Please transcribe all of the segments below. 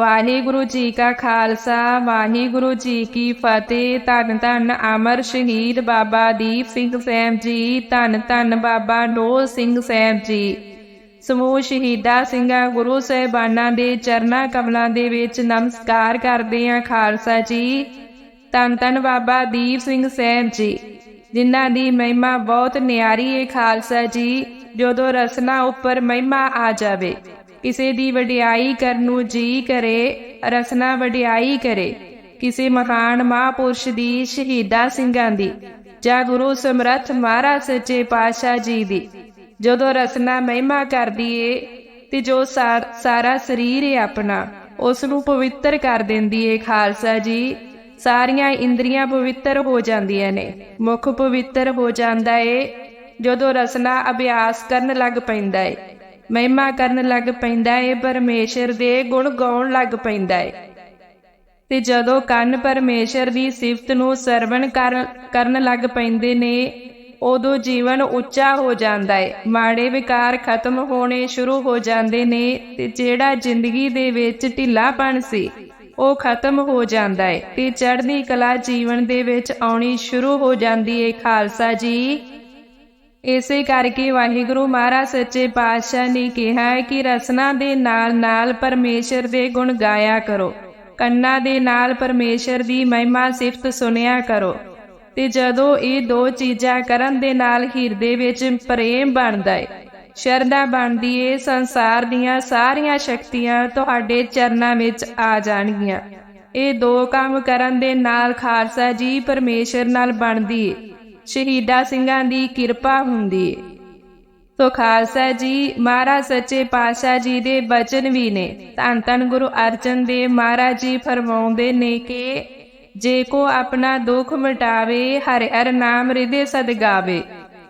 ਵਾਹਿਗੁਰੂ ਜੀ ਕਾ ਖਾਲਸਾ, ਵਾਹਿਗੁਰੂ ਜੀ ਕੀ ਫਤਿਹ। ਧੰਨ ਧੰਨ ਅਮਰ ਸ਼ਹੀਦ ਬਾਬਾ ਦੀਪ ਸਿੰਘ ਸਾਹਿਬ ਜੀ, ਧੰਨ ਧੰਨ ਬਾਬਾ ਨੋਹ ਸਿੰਘ ਸਾਹਿਬ ਜੀ। ਸਮੂਹ ਸ਼ਹੀਦਾਂ ਸਿੰਘਾਂ, ਗੁਰੂ ਸਾਹਿਬਾਨਾਂ ਦੇ ਚਰਨਾਂ ਕਮਲਾਂ ਦੇ ਵਿੱਚ ਨਮਸਕਾਰ ਕਰਦੇ ਹਾਂ ਖਾਲਸਾ ਜੀ। ਧੰਨ ਧੰਨ ਬਾਬਾ ਦੀਪ ਸਿੰਘ ਸਾਹਿਬ ਜੀ, ਜਿਨ੍ਹਾਂ ਦੀ ਮਹਿਮਾ ਬਹੁਤ ਨਿਆਰੀ ਏ ਖਾਲਸਾ ਜੀ, ਜਦੋਂ ਰਸਨਾ ਉੱਪਰ ਮਹਿਮਾ ਆ ਜਾਵੇ। ਕਿਸੇ ਦੀ ਵਡਿਆਈ ਕਰਨ ਨੂੰ ਜੀ ਕਰੇ, ਰਸਨਾ ਵਡਿਆਈ ਕਰੇ। ਕਿਸੇ ਮਹਾਨ ਮਹਾਪੁਰਸ਼ ਦੀ ਸ਼ਹੀਦਾ ਸਿੰਘਾਂ ਦੀ, ਜਾਂ ਗੁਰੂ ਸਮਰੱਥ ਮਹਾਰਾਜ ਸੱਚੇ ਪਾਤਸ਼ਾਹ ਜੀ ਦੀ। ਜਦੋਂ ਰਸਨਾ ਮਹਿਮਾ ਕਰਦੀ ਏ ਤੇ ਜੋ ਸਾਰਾ ਸਰੀਰ ਏ ਆਪਣਾ ਉਸ ਨੂੰ ਪਵਿੱਤਰ ਕਰ ਦਿੰਦੀ ਏ ਖਾਲਸਾ ਜੀ। ਸਾਰੀਆਂ ਇੰਦਰੀਆਂ ਪਵਿੱਤਰ ਹੋ ਜਾਂਦੀਆਂ ਨੇ, ਮੁਖ ਪਵਿੱਤਰ ਹੋ ਜਾਂਦਾ ਏ। ਜਦੋਂ ਰਸਨਾ ਅਭਿਆਸ ਕਰਨ ਲੱਗ ਪੈਂਦਾ ਏ ਮਹਿਮਾ ਕਰਨ ਲੱਗ ਪੈਂਦਾ ਏ, ਪਰਮੇਸ਼ਰ ਦੇ ਗੁਣ ਗਾਉਣ ਲੱਗ ਪੈਂਦਾ ਏ। ਤੇ ਜਦੋਂ ਕੰਨ ਪਰਮੇਸ਼ਰ ਦੀ ਸਿਫਤ ਨੂੰ ਸਰਵਣ ਕਰਨ ਲੱਗ ਪੈਂਦੇ ਨੇ, ਉਦੋਂ ਜੀਵਨ ਉੱਚਾ ਹੋ ਜਾਂਦਾ ਏ। ਮਾੜੇ ਵਿਕਾਰ ਖਤਮ ਹੋਣੇ ਸ਼ੁਰੂ ਹੋ ਜਾਂਦੇ ਨੇ ਤੇ ਜਿਹੜਾ ਜ਼ਿੰਦਗੀ ਦੇ ਵਿੱਚ ਢਿੱਲਾਪਣ ਸੀ, ਉਹ ਖਤਮ ਹੋ ਜਾਂਦਾ ਏ। ਤੇ ਚੜ੍ਹਦੀ ਕਲਾ ਜੀਵਨ ਦੇ ਵਿੱਚ ਆਉਣੀ ਸ਼ੁਰੂ ਹੋ ਜਾਂਦੀ ਏ। ਖਾਲਸਾ ਜੀ ਇਸੇ ਕਰਕੇ ਵਾਹਿਗੁਰੂ ਮਹਾਰਾਜ ਸੱਚੇ ਪਾਤਸ਼ਾਹ ਨੇ ਕਿਹਾ ਹੈ ਕਿ ਰਸਨਾ ਦੇ ਨਾਲ ਨਾਲ ਪਰਮੇਸ਼ਰ ਦੇ ਗੁਣ ਗਾਇਆ ਕਰੋ। ਕੰਨਾਂ ਦੇ ਨਾਲ ਪਰਮੇਸ਼ਰ ਦੀ ਮਹਿਮਾ ਸਿਫਤ ਸੁਣਿਆ ਕਰੋ। ਤੇ ਜਦੋਂ ਇਹ ਦੋ ਚੀਜ਼ਾਂ ਕਰਨ ਦੇ ਨਾਲ ਹਿਰਦੇ ਵਿੱਚ ਪ੍ਰੇਮ ਬਣਦਾ ਏ, ਸ਼ਰਧਾ ਬਣਦੀ ਏ, ਸੰਸਾਰ ਦੀਆਂ ਸਾਰੀਆਂ ਸ਼ਕਤੀਆਂ ਤੁਹਾਡੇ ਚਰਨਾਂ ਵਿੱਚ ਆ ਜਾਣਗੀਆਂ। ਇਹ ਦੋ ਕੰਮ ਕਰਨ ਦੇ ਨਾਲ ਖਾਲਸਾ ਜੀ ਪਰਮੇਸ਼ਰ ਨਾਲ ਬਣਦੀ ਏ। ਸ਼ਹੀਦਾਂ ਸਿੰਘਾਂ ਦੀ ਕਿਰਪਾ ਹੁੰਦੀ। ਏ ਤੋ ਖਾਲਸਾ ਜੀ, ਮਹਾਰਾਜ ਸੱਚੇ ਪਾਤਸ਼ਾਹ ਜੀ ਦੇ ਬਚਨ ਵੀ ਨੇ। ਧੰਨ ਧੰਨ ਗੁਰੂ ਅਰਜਨ ਦੇਵ ਮਹਾਰਾਜ ਜੀ ਫਰਮਾਉਂਦੇ ਨੇ ਕਿ ਜੇ ਕੋ ਆਪਣਾ ਦੁੱਖ ਮਿਟਾਵੇ, ਹਰਿ ਹਰਿ ਨਾਮ ਹਿਰਦੇ ਸਦ ਗਾਵੇ।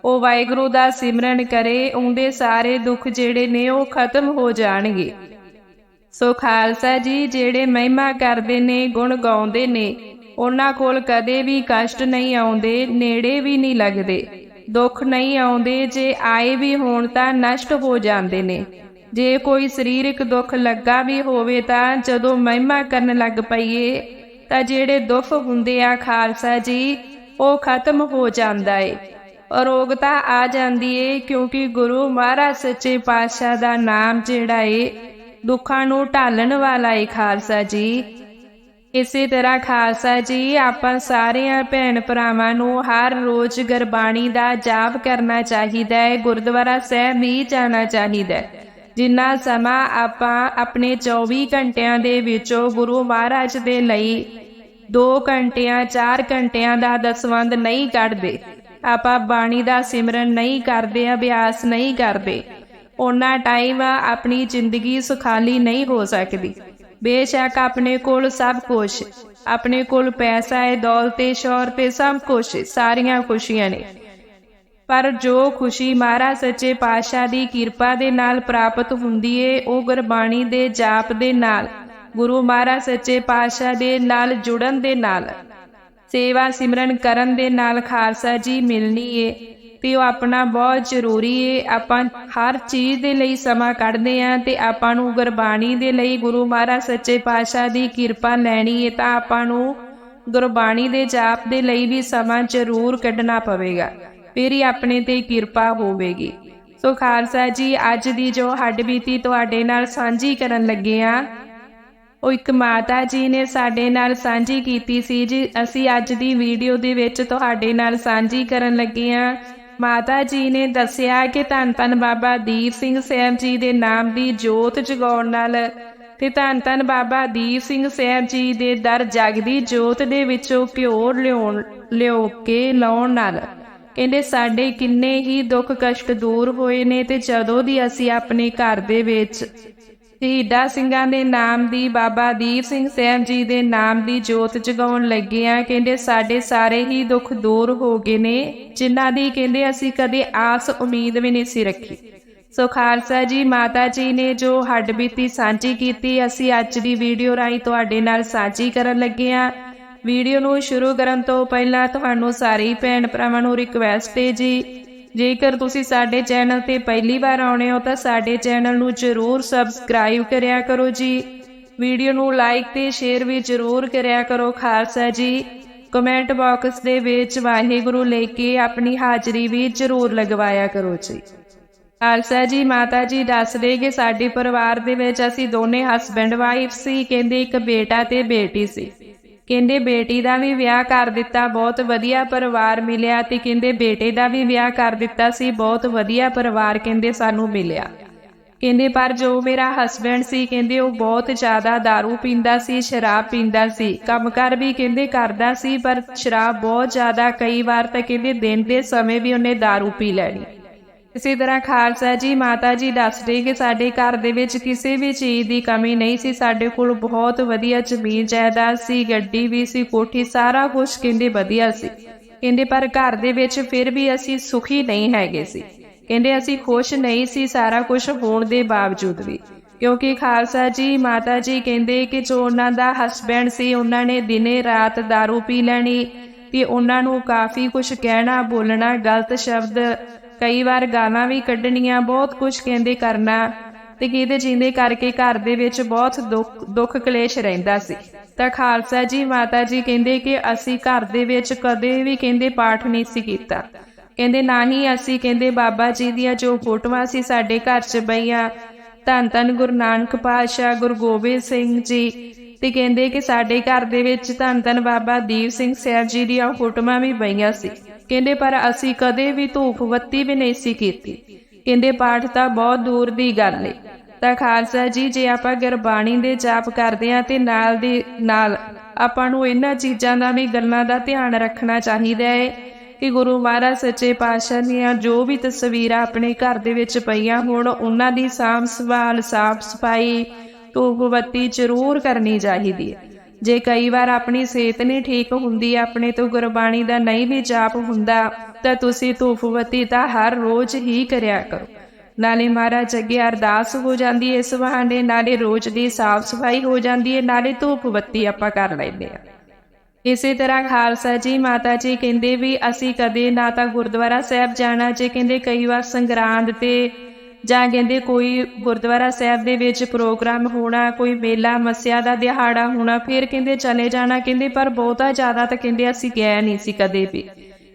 ਉਹ ਵਾਹਿਗੁਰੂ ਦਾ ਸਿਮਰਨ ਕਰੇ, ਉਹਦੇ ਸਾਰੇ ਦੁੱਖ ਜਿਹੜੇ ਨੇ ਉਹ ਖਤਮ ਹੋ ਜਾਣਗੇ। ਸੋ ਖਾਲਸਾ ਜੀ, ਜਿਹੜੇ ਮਹਿਮਾ ਕਰਦੇ ਨੇ, ਗੁਣ ਗਾਉਂਦੇ ਨੇ ਉਹਨਾਂ ਕੋਲ ਕਦੇ ਵੀ ਕਸ਼ਟ ਨਹੀਂ ਆਉਂਦੇ, ਨੇੜੇ ਵੀ ਨਹੀਂ ਲੱਗਦੇ। ਦੁੱਖ ਨਹੀਂ ਆਉਂਦੇ, ਜੇ ਆਏ ਵੀ ਹੋਣ ਤਾਂ ਨਸ਼ਟ ਹੋ ਜਾਂਦੇ ਨੇ। ਜੇ ਕੋਈ ਸਰੀਰਕ ਦੁੱਖ ਲੱਗਾ ਵੀ ਹੋਵੇ ਤਾਂ ਜਦੋਂ ਮਹਿਮਾ ਕਰਨ ਲੱਗ ਪਈਏ, ਤਾਂ ਜਿਹੜੇ ਦੁੱਖ ਹੁੰਦੇ ਆ ਖਾਲਸਾ ਜੀ, ਉਹ ਖਤਮ ਹੋ ਜਾਂਦਾ ਏ। ਅਰੋਗਤਾ ਆ ਜਾਂਦੀ ਏ, ਕਿਉਂਕਿ ਗੁਰੂ ਮਹਾਰਾਜ ਸੱਚੇ ਪਾਤਸ਼ਾਹ ਦਾ ਨਾਮ ਜਿਹੜਾ ਏ, ਦੁੱਖਾਂ ਨੂੰ ਢਾਲਣ ਵਾਲਾ ਏ ਖਾਲਸਾ ਜੀ। ਇਸੇ ਤਰ੍ਹਾਂ ਖਾਲਸਾ ਜੀ, ਆਪਾਂ ਸਾਰਿਆਂ ਭੈਣ ਭਰਾਵਾਂ ਨੂੰ ਹਰ ਰੋਜ਼ ਗੁਰਬਾਣੀ ਦਾ ਜਾਪ ਕਰਨਾ ਚਾਹੀਦਾ ਹੈ, ਗੁਰਦੁਆਰਾ ਸਾਹਿਬ ਵੀ ਜਾਣਾ ਚਾਹੀਦਾ ਹੈ। ਜਿੰਨਾ ਸਮਾਂ ਆਪਾਂ ਆਪਣੇ 24 ਘੰਟਿਆਂ ਦੇ ਵਿੱਚੋਂ ਗੁਰੂ ਮਹਾਰਾਜ ਦੇ ਲਈ 2 ਘੰਟਿਆਂ 4 ਘੰਟਿਆਂ ਦਾ ਦਸਵੰਦ ਨਹੀਂ ਕੱਢਦੇ, ਆਪਾਂ ਬਾਣੀ ਦਾ ਸਿਮਰਨ ਨਹੀਂ ਕਰਦੇ, ਅਭਿਆਸ ਨਹੀਂ ਕਰਦੇ ਉਹਨਾਂ ਟਾਈਮ ਆਪਣੀ ਜ਼ਿੰਦਗੀ ਸੁਖਾਲੀ ਨਹੀਂ ਹੋ ਸਕਦੀ। ਬੇਸ਼ੱਕ ਆਪਣੇ ਕੋਲ ਸਭ ਕੁਝ ਆਪਣੇ ਕੋਲ ਪੈਸਾ ਹੈ, ਦੌਲਤ ਹੈ, ਸ਼ੌਹਰਤ ਹੈ, ਸਭ ਕੁਝ ਸਾਰੀਆਂ ਖੁਸ਼ੀਆਂ ਨੇ। ਪਰ ਜੋ ਖੁਸ਼ੀ ਮਹਾਰਾਜ ਸੱਚੇ ਪਾਤਸ਼ਾਹ ਦੀ ਕਿਰਪਾ ਦੇ ਨਾਲ ਪ੍ਰਾਪਤ ਹੁੰਦੀ ਏ, ਉਹ ਗੁਰਬਾਣੀ ਦੇ ਜਾਪ ਦੇ ਨਾਲ, ਗੁਰੂ ਮਹਾਰਾਜ ਸੱਚੇ ਪਾਤਸ਼ਾਹ ਦੇ ਨਾਲ ਜੁੜਨ ਦੇ ਨਾਲ, ਸੇਵਾ ਸਿਮਰਨ ਕਰਨ ਦੇ ਨਾਲ ਖਾਲਸਾ ਜੀ ਮਿਲਣੀ ਏ। ਤੇ ਉਹ ਆਪਣਾ ਬਹੁਤ ਜ਼ਰੂਰੀ ਏ। ਆਪਾਂ ਹਰ ਚੀਜ਼ ਦੇ ਲਈ ਸਮਾਂ ਕੱਢਦੇ ਆਂ ਤੇ ਆਪਾਂ ਨੂੰ ਗੁਰਬਾਣੀ ਦੇ ਲਈ ਗੁਰੂ ਮਹਾਰਾਜ ਸੱਚੇ ਪਾਤਸ਼ਾਹ ਦੀ ਕਿਰਪਾ ਲੈਣੀ ਏ ਤਾਂ ਆਪਾਂ ਨੂੰ ਗੁਰਬਾਣੀ ਦੇ ਜਾਪ ਦੇ ਲਈ ਵੀ ਸਮਾਂ ਜ਼ਰੂਰ ਕੱਢਣਾ ਪਵੇਗਾ। ਫਿਰ ਹੀ ਆਪਣੇ ਤੇ ਕਿਰਪਾ ਹੋਵੇਗੀ। ਸੋ ਖਾਲਸਾ ਜੀ, ਅੱਜ ਦੀ ਜੋ ਹੱਡ ਬੀਤੀ ਤੁਹਾਡੇ ਨਾਲ ਸਾਂਝੀ ਕਰਨ ਲੱਗੇ ਆਂ, ਉਹ ਇੱਕ ਮਾਤਾ ਜੀ ਨੇ ਸਾਡੇ ਨਾਲ ਸਾਂਝੀ ਕੀਤੀ ਸੀ ਜੀ। ਅਸੀਂ ਅੱਜ ਦੀ ਵੀਡੀਓ ਦੇ ਵਿੱਚ ਤੁਹਾਡੇ ਨਾਲ ਸਾਂਝੀ ਕਰਨ ਲੱਗੇ ਹਾਂ ਮਾਤਾ ਜੀ ਨੇ ਦੱਸਿਆ ਕਿ ਧੰਨ ਧੰਨ ਬਾਬਾ ਦੀਪ ਸਿੰਘ ਸਾਹਿਬ ਜੀ ਦੇ ਨਾਮ ਦੀ ਜੋਤ ਜਗਾਉਣ ਨਾਲ ਤੇ ਧੰਨ ਧੰਨ ਬਾਬਾ ਦੀਪ ਸਿੰਘ ਸਾਹਿਬ ਜੀ ਦੇ ਦਰ ਜਗਦੀ ਜੋਤ ਦੇ ਵਿੱਚੋਂ ਘਿਓ ਲਿਆਉਣ, ਲਿਓ ਕੇ ਲਾਉਣ ਨਾਲ। ਕਹਿੰਦੇ ਸਾਡੇ ਕਿੰਨੇ ਹੀ ਦੁੱਖ ਕਸ਼ਟ ਦੂਰ ਹੋਏ ਨੇ ਤੇ ਜਦੋਂ ਦੀ ਅਸੀਂ ਆਪਣੇ ਘਰ ਦੇ ਵਿੱਚ ਸ਼ਹੀਦਾਂ ਸਿੰਘਾਂ ਦੇ ਨਾਮ ਦੀ ਬਾਬਾ ਦੀਪ ਸਿੰਘ ਸਾਹਿਬ ਜੀ ਦੇ ਨਾਮ ਦੀ ਜੋਤ ਜਗਾਉਣ ਲੱਗੇ ਆ। ਕਹਿੰਦੇ ਸਾਡੇ ਸਾਰੇ ਹੀ ਦੁੱਖ ਦੂਰ ਹੋ ਗਏ ਨੇ, ਜਿਨ੍ਹਾਂ ਦੀ ਕਹਿੰਦੇ ਅਸੀਂ ਕਦੇ ਆਸ ਉਮੀਦ ਵੀ ਨਹੀਂ ਸੀ ਰੱਖੀ। ਸੋ ਖਾਲਸਾ ਜੀ, ਮਾਤਾ ਜੀ ਨੇ ਜੋ ਹੱਡ ਬੀਤੀ ਸਾਂਝੀ ਕੀਤੀ, ਅਸੀਂ ਅੱਜ ਦੀ ਵੀਡੀਓ ਰਾਹੀਂ ਤੁਹਾਡੇ ਨਾਲ ਸਾਂਝੀ ਕਰਨ ਲੱਗੇ ਆ। ਵੀਡੀਓ ਨੂੰ ਸ਼ੁਰੂ ਕਰਨ ਤੋਂ ਪਹਿਲਾਂ ਤੁਹਾਨੂੰ ਸਾਰੇ ਭੈਣ ਭਰਾਵਾਂ ਨੂੰ ਰਿਕਵੈਸਟ ਹੈ ਜੀ ਜੇਕਰ ਤੁਸੀਂ ਸਾਡੇ ਚੈਨਲ ਤੇ ਪਹਿਲੀ ਵਾਰ ਆਉਣੇ ਹੋ ਤਾਂ ਸਾਡੇ ਚੈਨਲ ਨੂੰ ਜਰੂਰ ਸਬਸਕ੍ਰਾਈਬ ਕਰਿਆ ਕਰੋ ਜੀ। ਵੀਡੀਓ ਨੂੰ ਲਾਈਕ ਤੇ ਸ਼ੇਅਰ ਵੀ ਜ਼ਰੂਰ ਕਰਿਆ ਕਰੋ ਖਾਲਸਾ ਜੀ। ਕਮੈਂਟ ਬਾਕਸ ਦੇ ਵਿੱਚ ਵਾਹਿਗੁਰੂ ਲੈ ਕੇ ਆਪਣੀ ਹਾਜ਼ਰੀ ਵੀ ਜ਼ਰੂਰ ਲਗਵਾਇਆ ਕਰੋ ਜੀ। ਖਾਲਸਾ ਜੀ, ਮਾਤਾ ਜੀ ਦੱਸਦੇ ਕਿ ਸਾਡੇ ਪਰਿਵਾਰ ਦੇ ਵਿੱਚ ਅਸੀਂ ਦੋਨੇ ਹਸਬੈਂਡ ਵਾਈਫ ਸੀ, ਕਹਿੰਦੇ ਇੱਕ ਬੇਟਾ ਤੇ ਬੇਟੀ ਸੀ। ਕਹਿੰਦੇ ਬੇਟੀ ਦਾ ਵੀ ਵਿਆਹ ਕਰ ਦਿੱਤਾ ਬਹੁਤ ਵਧੀਆ ਪਰਿਵਾਰ ਮਿਲਿਆ ਤੇ ਕਹਿੰਦੇ ਬੇਟੇ ਦਾ ਵੀ ਵਿਆਹ ਕਰ ਦਿੱਤਾ ਸੀ ਬਹੁਤ ਵਧੀਆ ਪਰਿਵਾਰ ਕਹਿੰਦੇ ਸਾਨੂੰ ਮਿਲਿਆ ਕਹਿੰਦੇ ਪਰ ਜੋ ਮੇਰਾ ਹਸਬੈਂਡ ਸੀ ਕਹਿੰਦੇ ਉਹ ਬਹੁਤ ਜ਼ਿਆਦਾ दारू ਪੀਂਦਾ ਸੀ ਸ਼ਰਾਬ ਪੀਂਦਾ ਸੀ ਕੰਮਕਾਰ ਵੀ ਕਹਿੰਦੇ ਕਰਦਾ ਸੀ ਪਰ ਸ਼ਰਾਬ ਬਹੁਤ ਜ਼ਿਆਦਾ ਕਈ ਵਾਰ ਤਾਂ ਕਹਿੰਦੇ ਦਿਨ ਦੇ ਸਮੇਂ ਵੀ ਉਹਨੇ दारू ਪੀ ਲੈਣੀ ਇਸੇ ਤਰ੍ਹਾਂ ਖਾਲਸਾ ਜੀ, ਮਾਤਾ ਜੀ ਦੱਸਦੇ ਕਿ ਸਾਡੇ ਘਰ ਦੇ ਵਿੱਚ ਕਿਸੇ ਵੀ ਚੀਜ਼ ਦੀ ਕਮੀ ਨਹੀਂ ਸੀ। ਸਾਡੇ ਕੋਲ ਬਹੁਤ ਵਧੀਆ ਜ਼ਮੀਨ, ਜਾਇਦਾਦ ਸੀ, ਗੱਡੀ ਵੀ ਸੀ, ਕੋਠੀ, ਸਾਰਾ ਕੁਝ ਕਹਿੰਦੇ ਵਧੀਆ ਸੀ। ਕਹਿੰਦੇ, ਪਰ ਘਰ ਦੇ ਵਿੱਚ ਫਿਰ ਵੀ ਅਸੀਂ ਸੁਖੀ ਨਹੀਂ ਹੈਗੇ ਸੀ। ਕਹਿੰਦੇ, ਅਸੀਂ ਖੁਸ਼ ਨਹੀਂ ਸੀ ਸਾਰਾ ਕੁਝ ਹੋਣ ਦੇ ਬਾਵਜੂਦ ਵੀ। ਕਿਉਂਕਿ ਖਾਲਸਾ ਜੀ, ਮਾਤਾ ਜੀ ਕਹਿੰਦੇ ਕਿ ਜੋ ਉਹਨਾਂ ਦਾ ਹਸਬੈਂਡ ਸੀ, ਉਹਨਾਂ ਨੇ ਦਿਨੇ ਰਾਤ दारू ਪੀ ਲੈਣੀ ਤੇ ਉਹਨਾਂ ਨੂੰ ਕਾਫੀ ਕੁਝ ਕਹਿਣਾ, ਬੋਲਣਾ ਗਲਤ ਸ਼ਬਦ ਕਈ ਵਾਰ ਗਾਲਾਂ ਵੀ ਕੱਢਣੀਆਂ, ਬਹੁਤ ਕੁਝ ਕਹਿੰਦੇ ਕਰਨਾ ਤੇ ਕਿਹਦੇ ਜਿੰਦੇ ਕਰਕੇ ਘਰ ਦੇ ਵਿੱਚ ਬਹੁਤ ਦੁੱਖ ਦੁੱਖ ਕਲੇਸ਼ ਰਹਿੰਦਾ ਸੀ। ਤਾਂ ਖਾਲਸਾ ਜੀ, ਮਾਤਾ ਜੀ ਕਹਿੰਦੇ ਕਿ ਅਸੀਂ ਘਰ ਦੇ ਵਿੱਚ ਕਦੇ ਵੀ ਕਹਿੰਦੇ ਪਾਠ ਨਹੀਂ ਸੀ ਕੀਤਾ। ਕਹਿੰਦੇ, ਨਾ ਹੀ ਅਸੀਂ ਕਹਿੰਦੇ ਬਾਬਾ ਜੀ ਦੀਆਂ ਜੋ ਫੋਟੋਆਂ ਸੀ ਸਾਡੇ ਘਰ 'ਚ ਪਈਆਂ। ਧੰਨ ਧੰਨ ਗੁਰੂ ਨਾਨਕ ਪਾਤਸ਼ਾਹ, ਗੁਰੂ ਗੋਬਿੰਦ ਸਿੰਘ ਜੀ। ਤੇ ਕਹਿੰਦੇ ਕਿ ਸਾਡੇ ਘਰ ਦੇ ਵਿੱਚ ਧੰਨ ਧੰਨ ਬਾਬਾ ਦੀਪ ਸਿੰਘ ਸਾਹਿਬ ਜੀ ਦੀਆਂ ਫੋਟੋਆਂ ਵੀ ਪਈਆਂ ਸੀ। ਕਹਿੰਦੇ, ਪਰ ਅਸੀਂ ਕਦੇ ਵੀ ਧੂਪ ਬੱਤੀ ਵੀ ਨਹੀਂ ਸੀ ਕੀਤੀ। ਕਹਿੰਦੇ, ਪਾਠ ਤਾਂ ਬਹੁਤ ਦੂਰ ਦੀ ਗੱਲ ਏ। ਤਾਂ ਖਾਲਸਾ ਜੀ, ਜੇ ਆਪਾਂ ਗੁਰਬਾਣੀ ਦੇ ਜਾਪ ਕਰਦੇ ਆ ਤੇ ਨਾਲ ਦੇ ਨਾਲ ਆਪਾਂ ਨੂੰ ਇਹਨਾਂ ਚੀਜ਼ਾਂ ਦਾ ਵੀ, ਗੱਲਾਂ ਦਾ ਧਿਆਨ ਰੱਖਣਾ ਚਾਹੀਦਾ ਹੈ ਕਿ ਗੁਰੂ ਮਹਾਰਾਜ ਸੱਚੇ ਪਾਤਸ਼ਾਹ ਦੀਆਂ ਜੋ ਵੀ ਤਸਵੀਰਾਂ ਆਪਣੇ ਘਰ ਦੇ ਵਿੱਚ ਪਈਆਂ ਹੋਣ, ਉਹਨਾਂ ਦੀ ਸਾਂਭ ਸੰਭਾਲ, ਸਾਫ਼ ਸਫ਼ਾਈ ਧੂਪ ਬੱਤੀ ਜ਼ਰੂਰ ਕਰਨੀ ਚਾਹੀਦੀ ਹੈ ਜੇ ਕਈ ਵਾਰ ਆਪਣੀ ਸਿਹਤ ਨਹੀਂ ਠੀਕ ਹੁੰਦੀ, ਆਪਣੇ ਤੋਂ ਗੁਰਬਾਣੀ ਦਾ ਨਹੀਂ ਵੀ ਜਾਪ ਹੁੰਦਾ, ਤਾਂ ਤੁਸੀਂ ਧੂਪ ਬੱਤੀ ਤਾਂ ਹਰ ਰੋਜ਼ ਹੀ ਕਰਿਆ ਕਰੋ। ਨਾਲੇ ਮਹਾਰਾਜ ਅੱਗੇ ਅਰਦਾਸ ਹੋ ਜਾਂਦੀ ਹੈ ਇਸ ਬਹਾਨੇ, ਨਾਲੇ ਰੋਜ਼ ਦੀ ਸਾਫ਼ ਸਫ਼ਾਈ ਹੋ ਜਾਂਦੀ ਹੈ, ਨਾਲੇ ਧੂਪ ਬੱਤੀ ਆਪਾਂ ਕਰ ਲੈਂਦੇ ਆ ਇਸੇ ਤਰ੍ਹਾਂ ਖਾਲਸਾ ਜੀ, ਮਾਤਾ ਜੀ ਕਹਿੰਦੇ ਵੀ ਅਸੀਂ ਕਦੇ ਨਾ ਤਾਂ ਗੁਰਦੁਆਰਾ ਸਾਹਿਬ ਜਾਣਾ, ਜੇ ਕਹਿੰਦੇ ਕਈ ਵਾਰ ਸੰਗਰਾਂਦ ਤੇ ਜਾਂ ਕਹਿੰਦੇ ਕੋਈ ਗੁਰਦੁਆਰਾ ਸਾਹਿਬ ਦੇ ਵਿੱਚ ਪ੍ਰੋਗਰਾਮ ਹੋਣਾ, ਕੋਈ ਮੇਲਾ ਮੱਸਿਆ ਦਾ ਦਿਹਾੜਾ ਹੋਣਾ, ਫਿਰ ਕਹਿੰਦੇ ਚਲੇ ਜਾਣਾ, ਕਹਿੰਦੇ ਪਰ ਬਹੁਤਾ ਜ਼ਿਆਦਾ ਤਾਂ ਕਹਿੰਦੇ ਅਸੀਂ ਗਏ ਨਹੀਂ ਸੀ ਕਦੇ ਵੀ।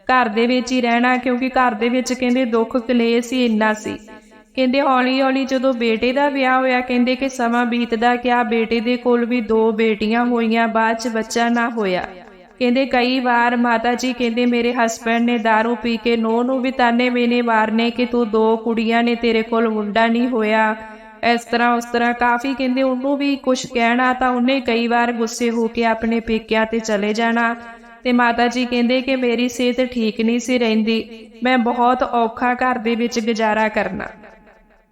ਘਰ ਦੇ ਵਿੱਚ ਹੀ ਰਹਿਣਾ, ਕਿਉਂਕਿ ਘਰ ਦੇ ਵਿੱਚ ਕਹਿੰਦੇ ਦੁੱਖ ਕਲੇਸ਼ ਹੀ ਇੰਨਾ ਸੀ। ਕਹਿੰਦੇ ਹੌਲੀ ਹੌਲੀ ਜਦੋਂ ਬੇਟੇ ਦਾ ਵਿਆਹ ਹੋਇਆ, ਕਹਿੰਦੇ ਕਿ ਸਮਾਂ ਬੀਤਦਾ ਕਿਆ ਬੇਟੇ ਦੇ ਕੋਲ ਵੀ ਦੋ ਬੇਟੀਆਂ ਹੋਈਆਂ, ਬਾਅਦ ਚ ਬੱਚਾ ਨਾ ਹੋਇਆ। ਕਹਿੰਦੇ ਕਈ ਵਾਰ ਮਾਤਾ ਜੀ ਕਹਿੰਦੇ, ਮੇਰੇ ਹਸਬੰਡ ਨੇ दारू ਪੀ ਕੇ ਨੋ ਨੂੰ ਵੀ ਤਾਨੇ ਮੇਨੇ ਮਾਰਨੇ ਕਿ ਤੂੰ ਦੋ ਕੁੜੀਆਂ ਨੇ ਤੇਰੇ ਕੋਲ ਮੁੰਡਾ ਨਹੀਂ ਹੋਇਆ। ਇਸ ਤਰ੍ਹਾਂ, ਉਸ ਤਰ੍ਹਾਂ ਕਾਫੀ ਕਹਿੰਦੇ ਉਹਨੂੰ ਵੀ ਕੁਝ ਕਹਿਣਾ ਤਾਂ ਉਹਨੇ ਕਈ ਵਾਰ ਗੁੱਸੇ ਹੋ ਕੇ ਆਪਣੇ ਪੇਕਿਆਂ ਤੇ ਚਲੇ ਜਾਣਾ। ਤੇ ਮਾਤਾ ਜੀ ਕਹਿੰਦੇ ਕਿ ਮੇਰੀ ਸਿਹਤ ਠੀਕ ਨਹੀਂ ਸੀ ਰਹਿੰਦੀ। ਮੈਂ ਬਹੁਤ ਔਖਾ ਘਰ ਦੇ ਵਿੱਚ ਗੁਜ਼ਾਰਾ ਕਰਨਾ।